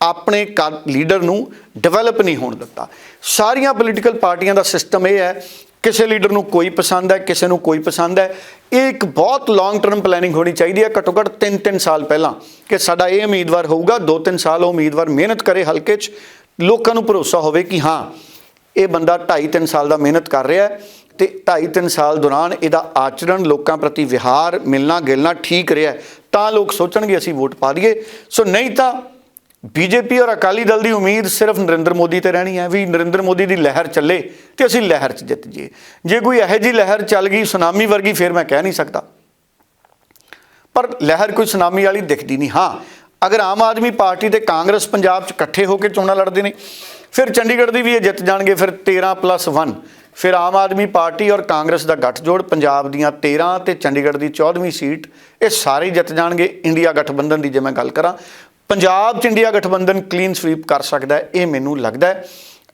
ਆਪਣੇ ਲੀਡਰ ਨੂੰ ਡਿਵੈਲਪ ਨਹੀਂ ਹੋਣ ਦਿੱਤਾ। ਸਾਰੀਆਂ ਪੋਲੀਟੀਕਲ ਪਾਰਟੀਆਂ ਦਾ ਸਿਸਟਮ ਇਹ ਹੈ ਕਿਸੇ ਲੀਡਰ ਨੂੰ ਕੋਈ ਪਸੰਦ ਹੈ, ਕਿਸੇ ਨੂੰ ਕੋਈ ਪਸੰਦ ਹੈ। ਇਹ ਇੱਕ ਬਹੁਤ ਲੌਂਗ ਟਰਮ ਪਲੈਨਿੰਗ ਹੋਣੀ ਚਾਹੀਦੀ ਹੈ। ਘੱਟੋ ਘੱਟ 3-3 ਸਾਲ ਪਹਿਲਾਂ ਕਿ ਸਾਡਾ ਇਹ ਉਮੀਦਵਾਰ ਹੋਊਗਾ 2-3 ਸਾਲ ਉਹ ਉਮੀਦਵਾਰ ਮਿਹਨਤ ਕਰੇ ਹਲਕੇ 'ਚ, ਲੋਕਾਂ ਨੂੰ ਭਰੋਸਾ ਹੋਵੇ ਕਿ ਹਾਂ, ਇਹ ਬੰਦਾ 2.5-3 ਸਾਲ ਦਾ ਮਿਹਨਤ ਕਰ ਰਿਹਾ ਹੈ ਤੇ 2.5-3 ਸਾਲ ਦੌਰਾਨ ਇਹਦਾ ਆਚਰਣ, ਲੋਕਾਂ ਪ੍ਰਤੀ ਵਿਹਾਰ ਮਿਲਣਾ ਗਿਲਣਾ ਠੀਕ ਰਿਹਾ ਤਾਂ ਲੋਕ ਸੋਚਣਗੇ, ਅਸੀਂ ਵੋਟ ਪਾ ਦਈਏ ਸੋ ਨਹੀਂ ਤਾਂ ਬੀਜੇਪੀ ਔਰ ਅਕਾਲੀ ਦਲ ਦੀ ਉਮੀਦ ਸਿਰਫ ਨਰਿੰਦਰ ਮੋਦੀ ਤੇ ਰਹਿਣੀ ਹੈ, ਵੀ ਨਰਿੰਦਰ ਮੋਦੀ ਦੀ ਲਹਿਰ ਚੱਲੇ ਤੇ ਅਸੀਂ ਲਹਿਰ 'ਚ ਜਿੱਤ ਜੀਏ ਜੇ ਕੋਈ ਇਹੋ ਜਿਹੀ ਲਹਿਰ ਚੱਲ ਗਈ, ਸੁਨਾਮੀ ਵਰਗੀ ਫਿਰ ਮੈਂ ਕਹਿ ਨਹੀਂ ਸਕਦਾ। ਪਰ ਲਹਿਰ ਕੋਈ ਸੁਨਾਮੀ ਵਾਲੀ ਦਿਖਦੀ ਨਹੀਂ। ਹਾਂ, ਅਗਰ ਆਮ ਆਦਮੀ ਪਾਰਟੀ ਤੇ ਕਾਂਗਰਸ ਪੰਜਾਬ 'ਚ ਇਕੱਠੇ ਹੋ ਕੇ ਚੋਣਾਂ ਲੜਦੇ ਨੇ, ਫਿਰ ਚੰਡੀਗੜ੍ਹ ਦੀ ਵੀ ਇਹ ਜਿੱਤ ਜਾਣਗੇ, ਫਿਰ 13 ਪਲੱਸ 1 ਫਿਰ ਆਮ ਆਦਮੀ ਪਾਰਟੀ ਔਰ ਕਾਂਗਰਸ ਦਾ ਗੱਠਜੋੜ ਪੰਜਾਬ ਦੀਆਂ 13 ਤੇ ਚੰਡੀਗੜ੍ਹ ਦੀ 14ਵੀਂ ਸੀਟ, ਇਹ ਸਾਰੇ ਜਿੱਤ ਜਾਣਗੇ। ਇੰਡੀਆ ਗਠਬੰਧਨ ਦੀ ਜੇ ਮੈਂ ਗੱਲ ਕਰਾਂ ਪੰਜਾਬ 'ਚ ਇੰਡੀਆ ਗਠਬੰਧਨ ਕਲੀਨ ਸਵੀਪ ਕਰ ਸਕਦਾ ਹੈ, ਇਹ ਮੈਨੂੰ ਲੱਗਦਾ ਹੈ।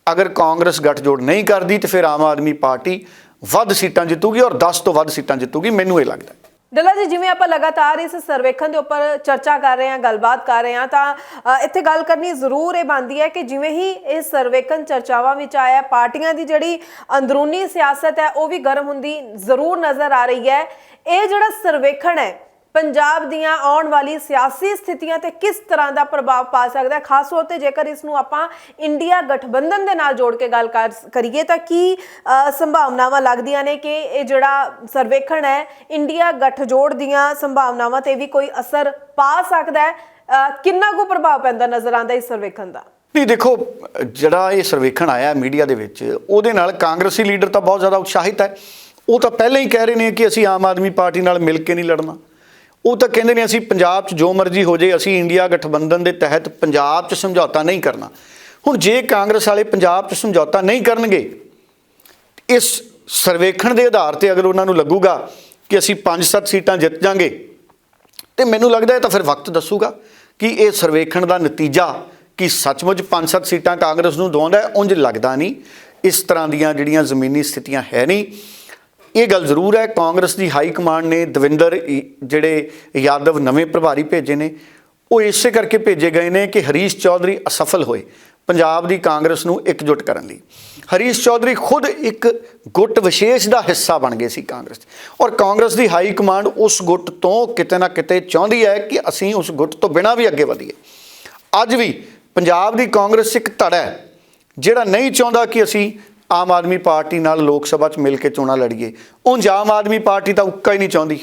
ਅਗਰ ਕਾਂਗਰਸ ਗੱਠਜੋੜ ਨਹੀਂ ਕਰਦੀ ਤੇ ਫਿਰ ਆਮ ਆਦਮੀ ਪਾਰਟੀ ਵੱਧ ਸੀਟਾਂ ਜਿੱਤੂਗੀ ਔਰ 10 ਤੋਂ ਵੱਧ ਸੀਟਾਂ ਜਿੱਤੂਗੀ, ਮੈਨੂੰ ਇਹ ਲੱਗਦਾ ਹੈ। ਡੱਲਾ ਜੀ, ਜਿਵੇਂ ਆਪਾਂ ਲਗਾਤਾਰ ਇਸ ਸਰਵੇਖਣ ਦੇ ਉੱਪਰ ਚਰਚਾ ਕਰ ਰਹੇ ਹਾਂ, ਗੱਲਬਾਤ ਕਰ ਰਹੇ ਹਾਂ, ਤਾਂ ਇੱਥੇ ਗੱਲ ਕਰਨੀ ਜ਼ਰੂਰ ਇਹ ਬਣਦੀ ਹੈ ਕਿ ਜਿਵੇਂ ਹੀ ਇਹ ਸਰਵੇਖਣ ਚਰਚਾਵਾਂ ਵਿੱਚ ਆਇਆ, ਪਾਰਟੀਆਂ ਦੀ ਜਿਹੜੀ ਅੰਦਰੂਨੀ ਸਿਆਸਤ ਹੈ, ਉਹ ਵੀ ਗਰਮ ਹੁੰਦੀ ਜ਼ਰੂਰ ਨਜ਼ਰ ਆ ਰਹੀ ਹੈ। ਇਹ ਜਿਹੜਾ ਸਰਵੇਖਣ ਹੈ ਪੰਜਾਬ ਦੀਆਂ ਆਉਣ ਵਾਲੀ ਸਿਆਸੀ ਸਥਿਤੀਆਂ ਤੇ ਕਿਸ ਤਰ੍ਹਾਂ ਦਾ ਪ੍ਰਭਾਵ ਪਾ ਸਕਦਾ ਹੈ? ਖਾਸ ਤੌਰ ਤੇ ਜੇਕਰ ਇਸ ਨੂੰ ਆਪਾਂ ਇੰਡੀਆ ਗਠਬੰਧਨ ਦੇ ਨਾਲ ਜੋੜ ਕੇ ਗੱਲ ਕਰ ਕਰੀਏ ਤਾਂ ਕੀ ਸੰਭਾਵਨਾਵਾਂ ਲੱਗਦੀਆਂ ਨੇ ਕਿ ਇਹ ਜਿਹੜਾ ਸਰਵੇਖਣ ਹੈ, ਇੰਡੀਆ ਗਠਜੋੜ ਦੀਆਂ ਸੰਭਾਵਨਾਵਾਂ ਤੇ ਵੀ ਕੋਈ ਅਸਰ ਪਾ ਸਕਦਾ ਹੈ? ਕਿੰਨਾ ਕੁ ਪ੍ਰਭਾਵ ਪੈਂਦਾ ਨਜ਼ਰ ਆਉਂਦਾ ਇਸ ਸਰਵੇਖਣ ਦਾ? ਨਹੀਂ, ਦੇਖੋ, ਜਿਹੜਾ ਇਹ ਸਰਵੇਖਣ ਆਇਆ ਮੀਡੀਆ ਦੇ ਵਿੱਚ, ਉਹਦੇ ਨਾਲ ਕਾਂਗਰਸੀ ਲੀਡਰ ਤਾਂ ਬਹੁਤ ਜ਼ਿਆਦਾ ਉਤਸ਼ਾਹਿਤ ਹੈ। ਉਹ ਤਾਂ ਪਹਿਲਾਂ ਹੀ ਕਹਿ ਰਹੇ ਨੇ ਕਿ ਅਸੀਂ ਆਮ ਆਦਮੀ ਪਾਰਟੀ ਨਾਲ ਮਿਲ ਕੇ ਨਹੀਂ ਲੜਨਾ। ਉਹ ਤਾਂ ਕਹਿੰਦੇ ਨੇ ਅਸੀਂ ਪੰਜਾਬ 'ਚ ਜੋ ਮਰਜ਼ੀ ਹੋ ਜੇ ਅਸੀਂ ਇੰਡੀਆ ਗਠਬੰਧਨ ਦੇ ਤਹਿਤ ਪੰਜਾਬ 'ਚ ਸਮਝੌਤਾ ਨਹੀਂ ਕਰਨਾ। ਹੁਣ ਜੇ ਕਾਂਗਰਸ ਵਾਲੇ ਪੰਜਾਬ 'ਚ ਸਮਝੌਤਾ ਨਹੀਂ ਕਰਨਗੇ, ਇਸ ਸਰਵੇਖਣ ਦੇ ਆਧਾਰ ਤੇ ਅਗਰ ਉਹਨਾਂ ਨੂੰ ਲੱਗੂਗਾ ਕਿ ਅਸੀਂ 5-7 ਸੀਟਾਂ ਜਿੱਤ ਜਾਾਂਗੇ, ਤੇ ਮੈਨੂੰ ਲੱਗਦਾ ਹੈ ਤਾਂ ਫਿਰ ਵਕਤ ਦੱਸੂਗਾ ਕਿ ਇਹ ਸਰਵੇਖਣ ਦਾ ਨਤੀਜਾ ਕਿ ਸੱਚਮੁੱਚ 5-7 ਸੀਟਾਂ ਕਾਂਗਰਸ ਨੂੰ ਦਵਾਉਂਦਾ ਹੈ, ਉਂਝ ਲੱਗਦਾ ਨਹੀਂ। ਇਸ ਤਰ੍ਹਾਂ ਦੀਆਂ ਜਿਹੜੀਆਂ ਜ਼ਮੀਨੀ ਸਥਿਤੀਆਂ ਹੈ ਨਹੀਂ ਇਹ ਗੱਲ ਜ਼ਰੂਰ ਹੈ, ਕਾਂਗਰਸ ਦੀ ਹਾਈ ਕਮਾਂਡ ਨੇ ਦਵਿੰਦਰ ਜਿਹੜੇ ਯਾਦਵ ਨਵੇਂ ਪ੍ਰਭਾਰੀ ਭੇਜੇ ਨੇ, ਉਹ ਇਸੇ ਕਰਕੇ ਭੇਜੇ ਗਏ ਨੇ ਕਿ ਹਰੀਸ਼ ਚੌਧਰੀ ਅਸਫਲ ਹੋਏ, ਪੰਜਾਬ ਦੀ ਕਾਂਗਰਸ ਨੂੰ ਇਕਜੁੱਟ ਕਰਨ ਲਈ। ਹਰੀਸ਼ ਚੌਧਰੀ ਖੁਦ ਇੱਕ ਗੁੱਟ ਵਿਸ਼ੇਸ਼ ਦਾ ਹਿੱਸਾ ਬਣ ਗਏ ਸੀ ਕਾਂਗਰਸ ਔਰ ਕਾਂਗਰਸ ਦੀ ਹਾਈ ਕਮਾਂਡ ਉਸ ਗੁੱਟ ਤੋਂ ਕਿਤੇ ਨਾ ਕਿਤੇ ਚਾਹੁੰਦੀ ਹੈ ਕਿ ਅਸੀਂ ਉਸ ਗੁੱਟ ਤੋਂ ਬਿਨਾਂ ਵੀ ਅੱਗੇ ਵਧੀਏ। ਅੱਜ ਵੀ ਪੰਜਾਬ ਦੀ ਕਾਂਗਰਸ ਇੱਕ ਧੜਾ ਹੈ, ਜਿਹੜਾ ਨਹੀਂ ਚਾਹੁੰਦਾ ਕਿ ਅਸੀਂ ਆਮ ਆਦਮੀ ਪਾਰਟੀ ਨਾਲ ਲੋਕ ਸਭਾ 'ਚ ਮਿਲ ਕੇ ਚੋਣਾਂ ਲੜੀਏ। ਉਂਝ ਆਮ ਆਦਮੀ ਪਾਰਟੀ ਤਾਂ ਉੱਕਾ ਹੀ ਨਹੀਂ ਚਾਹੁੰਦੀ।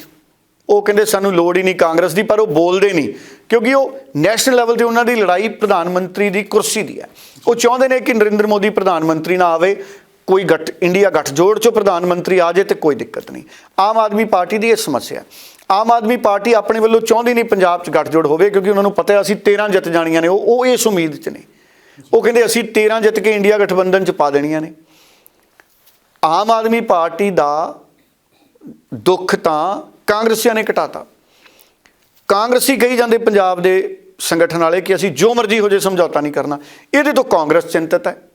ਉਹ ਕਹਿੰਦੇ ਸਾਨੂੰ ਲੋੜ ਹੀ ਨਹੀਂ ਕਾਂਗਰਸ ਦੀ, ਪਰ ਉਹ ਬੋਲਦੇ ਨਹੀਂ। ਕਿਉਂਕਿ ਉਹ ਨੈਸ਼ਨਲ ਲੈਵਲ ਤੇ ਉਹਨਾਂ ਦੀ ਲੜਾਈ ਪ੍ਰਧਾਨ ਮੰਤਰੀ ਦੀ ਕੁਰਸੀ ਦੀ ਹੈ। ਉਹ ਚਾਹੁੰਦੇ ਨੇ ਕਿ ਨਰਿੰਦਰ ਮੋਦੀ ਪ੍ਰਧਾਨ ਮੰਤਰੀ ਨਾ ਆਵੇ, ਕੋਈ ਗੱਠ, ਇੰਡੀਆ ਗੱਠਜੋੜ ਚੋਂ ਪ੍ਰਧਾਨ ਮੰਤਰੀ ਆ ਜਾਏ ਤੇ ਕੋਈ ਦਿੱਕਤ ਨਹੀਂ। ਆਮ ਆਦਮੀ ਪਾਰਟੀ ਦੀ ਇਹ ਸਮੱਸਿਆ ਹੈ। ਆਮ ਆਦਮੀ ਪਾਰਟੀ ਆਪਣੇ ਵੱਲੋਂ ਚਾਹੁੰਦੀ ਨਹੀਂ ਪੰਜਾਬ 'ਚ ਗੱਠਜੋੜ ਹੋਵੇ, ਕਿਉਂਕਿ ਉਹਨਾਂ ਨੂੰ ਪਤਾ ਅਸੀਂ 13 ਜਿੱਤ ਜਾਣੀਆਂ ਨੇ, ਉਹ ਉਹ ਇਸ ਉਮੀਦ 'ਚ ਨੇ। ਉਹ ਕਹਿੰਦੇ ਅਸੀਂ 13 ਜਿੱਤ ਕੇ ਇੰਡੀਆ ਗਠਬੰਧਨ 'ਚ ਪਾ ਦੇਣੀਆਂ ਨੇ। ਆਮ ਆਦਮੀ ਪਾਰਟੀ ਦਾ ਦੁੱਖ ਤਾਂ ਕਾਂਗਰਸੀਆਂ ਨੇ ਘਟਾਤਾ। ਕਾਂਗਰਸੀ ਕਹੀ ਜਾਂਦੇ ਪੰਜਾਬ ਦੇ ਸੰਗਠਨ ਵਾਲੇ ਕਿ ਅਸੀਂ ਜੋ ਮਰਜ਼ੀ ਹੋ ਜੇ ਸਮਝੌਤਾ ਨਹੀਂ ਕਰਨਾ। ਇਹਦੇ ਤੋਂ ਕਾਂਗਰਸ ਚਿੰਤਤ ਹੈ।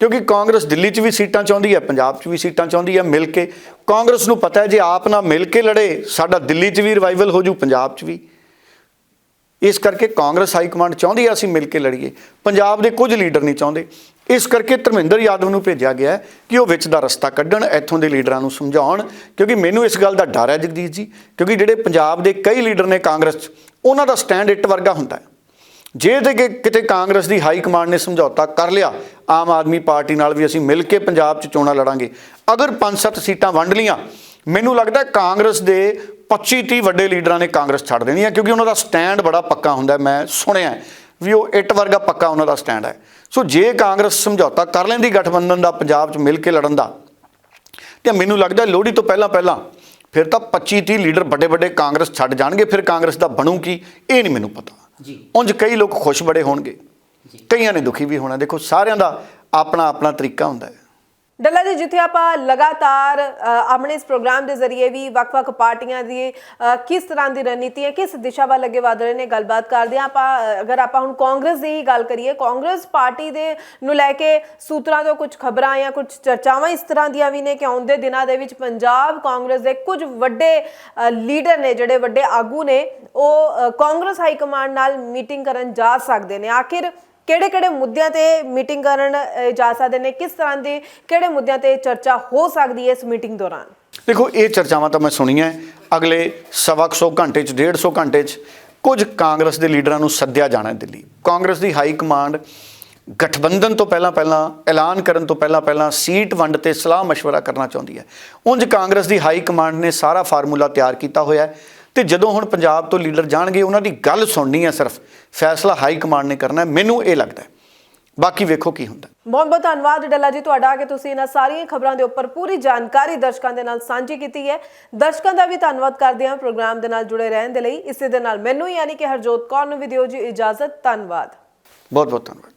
ਕਿਉਂਕਿ ਕਾਂਗਰਸ ਦਿੱਲੀ 'ਚ ਵੀ ਸੀਟਾਂ ਚਾਹੁੰਦੀ ਹੈ, ਪੰਜਾਬ 'ਚ ਵੀ ਸੀਟਾਂ ਚਾਹੁੰਦੀ ਹੈ ਮਿਲ ਕੇ। ਕਾਂਗਰਸ ਨੂੰ ਪਤਾ ਹੈ ਜੇ ਆਪ ਨਾਲ ਮਿਲ ਕੇ ਲੜੇ, ਸਾਡਾ ਦਿੱਲੀ 'ਚ ਵੀ ਰਿਵਾਈਵਲ ਹੋ ਜੂ, ਪੰਜਾਬ 'ਚ ਵੀ। ਇਸ ਕਰਕੇ ਕਾਂਗਰਸ ਹਾਈ ਕਮਾਂਡ ਚਾਹੁੰਦੀ ਹੈ ਅਸੀਂ ਮਿਲ ਕੇ ਲੜੀਏ। ਪੰਜਾਬ ਦੇ ਕੁਝ ਲੀਡਰ ਨਹੀਂ ਚਾਹੁੰਦੇ। ਇਸ ਕਰਕੇ ਧਰਮਿੰਦਰ ਯਾਦਵ ਨੂੰ ਭੇਜਿਆ ਗਿਆ ਕਿ ਉਹ ਵਿੱਚ ਦਾ ਰਸਤਾ ਕੱਢਣ, ਇੱਥੋਂ ਦੇ ਲੀਡਰਾਂ ਨੂੰ ਸਮਝਾਉਣ, ਕਿਉਂਕਿ ਮੈਨੂੰ ਇਸ ਗੱਲ ਦਾ ਡਰ ਹੈ ਜਗਦੀਸ਼ ਜੀ, ਕਿਉਂਕਿ ਜਿਹੜੇ ਪੰਜਾਬ ਦੇ ਕਈ ਲੀਡਰ ਨੇ ਕਾਂਗਰਸ 'ਚ, ਉਹਨਾਂ ਦਾ ਸਟੈਂਡ ਇੱਟ ਵਰਗਾ ਹੁੰਦਾ ਹੈ। ਜੇ ਤੇ ਕਿ ਕਿਤੇ ਕਾਂਗਰਸ ਦੀ ਹਾਈ ਕਮਾਂਡ ਨੇ ਸਮਝੌਤਾ ਕਰ ਲਿਆ, ਆਮ ਆਦਮੀ ਪਾਰਟੀ ਨਾਲ ਵੀ ਅਸੀਂ ਮਿਲ ਕੇ ਪੰਜਾਬ 'ਚ ਚੋਣਾਂ ਲੜਾਂਗੇ। ਅਗਰ 5-7 ਸੀਟਾਂ ਵੰਡ ਲੀਆਂ, ਮੈਨੂੰ ਲੱਗਦਾ ਕਾਂਗਰਸ ਦੇ 25-30 ਵੱਡੇ ਲੀਡਰਾਂ ਨੇ ਕਾਂਗਰਸ ਛੱਡ ਦੇਣੀ ਹੈ, ਕਿਉਂਕਿ ਉਹਨਾਂ ਦਾ ਸਟੈਂਡ ਬੜਾ ਪੱਕਾ ਹੁੰਦਾ ਮੈਂ ਸੁਣਿਆ ਵੀ ਉਹ ਇੱਟ ਵਰਗਾ ਪੱਕਾ ਉਹਨਾਂ ਦਾ ਸਟੈਂਡ ਹੈ। ਸੋ ਜੇ ਕਾਂਗਰਸ ਸਮਝੌਤਾ ਕਰ ਲੈਂਦੀ ਗਠਬੰਧਨ ਦਾ ਪੰਜਾਬ 'ਚ ਮਿਲ ਕੇ ਲੜਨ ਦਾ ਤੇ ਮੈਨੂੰ ਲੱਗਦਾ ਲੋਹੜੀ ਤੋਂ ਪਹਿਲਾਂ ਪਹਿਲਾਂ ਫਿਰ ਤਾਂ 25 30 ਲੀਡਰ ਵੱਡੇ ਵੱਡੇ ਕਾਂਗਰਸ ਛੱਡ ਜਾਣਗੇ ਫਿਰ ਕਾਂਗਰਸ ਦਾ ਬਣੂ ਕੀ ਇਹ ਨਹੀਂ ਮੈਨੂੰ ਪਤਾ। ਜੀ। ਉਂਝ ਕਈ ਲੋਕ ਖੁਸ਼ ਬੜੇ ਹੋਣਗੇ ਕਈਆਂ ਨੇ ਦੁਖੀ ਵੀ ਹੋਣਾ। ਦੇਖੋ ਸਾਰਿਆਂ ਦਾ ਆਪਣਾ ਆਪਣਾ ਤਰੀਕਾ ਹੁੰਦਾ ਹੈ। ਡੱਲਾ ਜੀ, ਜਿੱਥੇ ਆਪਾਂ ਲਗਾਤਾਰ ਆਪਣੇ ਇਸ ਪ੍ਰੋਗਰਾਮ ਦੇ ਜ਼ਰੀਏ ਵੀ ਵੱਖ-ਵੱਖ ਪਾਰਟੀਆਂ ਦੀ ਕਿਸ ਤਰ੍ਹਾਂ ਦੀ ਰਣਨੀਤੀ ਹੈ, ਕਿਸ ਦਿਸ਼ਾ ਵੱਲ ਅੱਗੇ ਵਧ ਰਹੇ ਨੇ, ਗੱਲਬਾਤ ਕਰਦੇ ਹਾਂ ਆਪਾਂ ਅਗਰ ਆਪਾਂ ਹੁਣ ਕਾਂਗਰਸ ਦੀ ਹੀ ਗੱਲ ਕਰੀਏ, ਕਾਂਗਰਸ ਪਾਰਟੀ ਦੇ ਨੂੰ ਲੈ ਕੇ ਸੂਤਰਾਂ ਤੋਂ ਕੁਝ ਖਬਰਾਂ ਜਾਂ ਕੁਝ ਚਰਚਾਵਾਂ ਇਸ ਤਰ੍ਹਾਂ ਦੀਆਂ ਵੀ ਨੇ ਕਿ ਆਉਂਦੇ ਦਿਨਾਂ ਦੇ ਵਿੱਚ ਪੰਜਾਬ ਕਾਂਗਰਸ ਦੇ ਕੁਝ ਵੱਡੇ ਲੀਡਰ ਨੇ, ਜਿਹੜੇ ਵੱਡੇ ਆਗੂ ਨੇ, ਉਹ ਕਾਂਗਰਸ ਹਾਈ ਕਮਾਂਡ ਨਾਲ ਮੀਟਿੰਗ ਕਰਨ ਜਾ ਸਕਦੇ ਨੇ। ਆਖਿਰ ਕਿਹੜੇ ਕਿਹੜੇ ਮੁੱਦਿਆਂ ਤੇ ਮੀਟਿੰਗ ਕਰਨ ਜਾ ਸਕਦੇ ਨੇ, ਕਿਸ ਤਰ੍ਹਾਂ ਦੇ, ਕਿਹੜੇ ਮੁੱਦਿਆਂ ਤੇ ਚਰਚਾ ਹੋ ਸਕਦੀ ਹੈ ਇਸ ਮੀਟਿੰਗ ਦੌਰਾਨ? ਦੇਖੋ, ਇਹ ਚਰਚਾਵਾਂ ਤਾਂ ਮੈਂ ਸੁਣੀਆਂ ਅਗਲੇ 1.5 ਘੰਟੇ ਚ 1.5 ਘੰਟੇ ਚ, ਕੁਝ ਕਾਂਗਰਸ ਦੇ ਲੀਡਰਾਂ ਨੂੰ ਸੱਦਿਆ ਜਾਣਾ ਹੈ ਦਿੱਲੀ। ਕਾਂਗਰਸ ਦੀ ਹਾਈ ਕਮਾਂਡ ਗਠਬੰਧਨ ਤੋਂ ਪਹਿਲਾਂ ਪਹਿਲਾਂ, ਐਲਾਨ ਕਰਨ ਤੋਂ ਪਹਿਲਾਂ ਪਹਿਲਾਂ ਸੀਟ ਵੰਡ ਤੇ ਸਲਾਹ مشਵਰਾ ਕਰਨਾ ਚਾਹੁੰਦੀ ਹੈ। ਉੰਜ ਕਾਂਗਰਸ ਦੀ ਹਾਈ ਕਮਾਂਡ ਨੇ ਸਾਰਾ ਫਾਰਮੂਲਾ ਤਿਆਰ ਕੀਤਾ ਹੋਇਆ ਹੈ ਤੇ ਜਦੋਂ ਹੁਣ ਪੰਜਾਬ ਤੋਂ ਲੀਡਰ ਜਾਣਗੇ, ਉਹਨਾਂ ਦੀ ਗੱਲ ਸੁਣਨੀ ਹੈ ਸਿਰਫ। ਫੈਸਲਾ ਹਾਈ ਕਮਾਂਡ ਨੇ ਕਰਨਾ ਹੈ ਮੈਨੂੰ ਇਹ ਲੱਗਦਾ ਹੈ। ਬਾਕੀ ਵੇਖੋ ਕੀ ਹੁੰਦਾ। ਬਹੁਤ ਬਹੁਤ ਧੰਨਵਾਦ ਡੱਲਾ ਜੀ ਤੁਹਾਡਾ ਕਿ ਤੁਸੀਂ ਇਹਨਾਂ ਸਾਰੀਆਂ ਖਬਰਾਂ ਦੇ ਉੱਪਰ ਪੂਰੀ ਜਾਣਕਾਰੀ ਦਰਸ਼ਕਾਂ ਦੇ ਨਾਲ ਸਾਂਝੀ ਕੀਤੀ ਹੈ। ਦਰਸ਼ਕਾਂ ਦਾ ਵੀ ਧੰਨਵਾਦ ਕਰਦੇ ਹਾਂ ਪ੍ਰੋਗਰਾਮ ਦੇ ਨਾਲ ਜੁੜੇ ਰਹਿਣ ਦੇ ਲਈ। ਇਸੇ ਦੇ ਨਾਲ ਮੈਨੂੰ ਯਾਨੀ ਕਿ ਹਰਜੋਤ ਕੌਰ ਨੂੰ ਵੀ ਦਿਓ ਜੀ ਇਜਾਜ਼ਤ। ਧੰਨਵਾਦ। ਬਹੁਤ ਬਹੁਤ ਧੰਨਵਾਦ।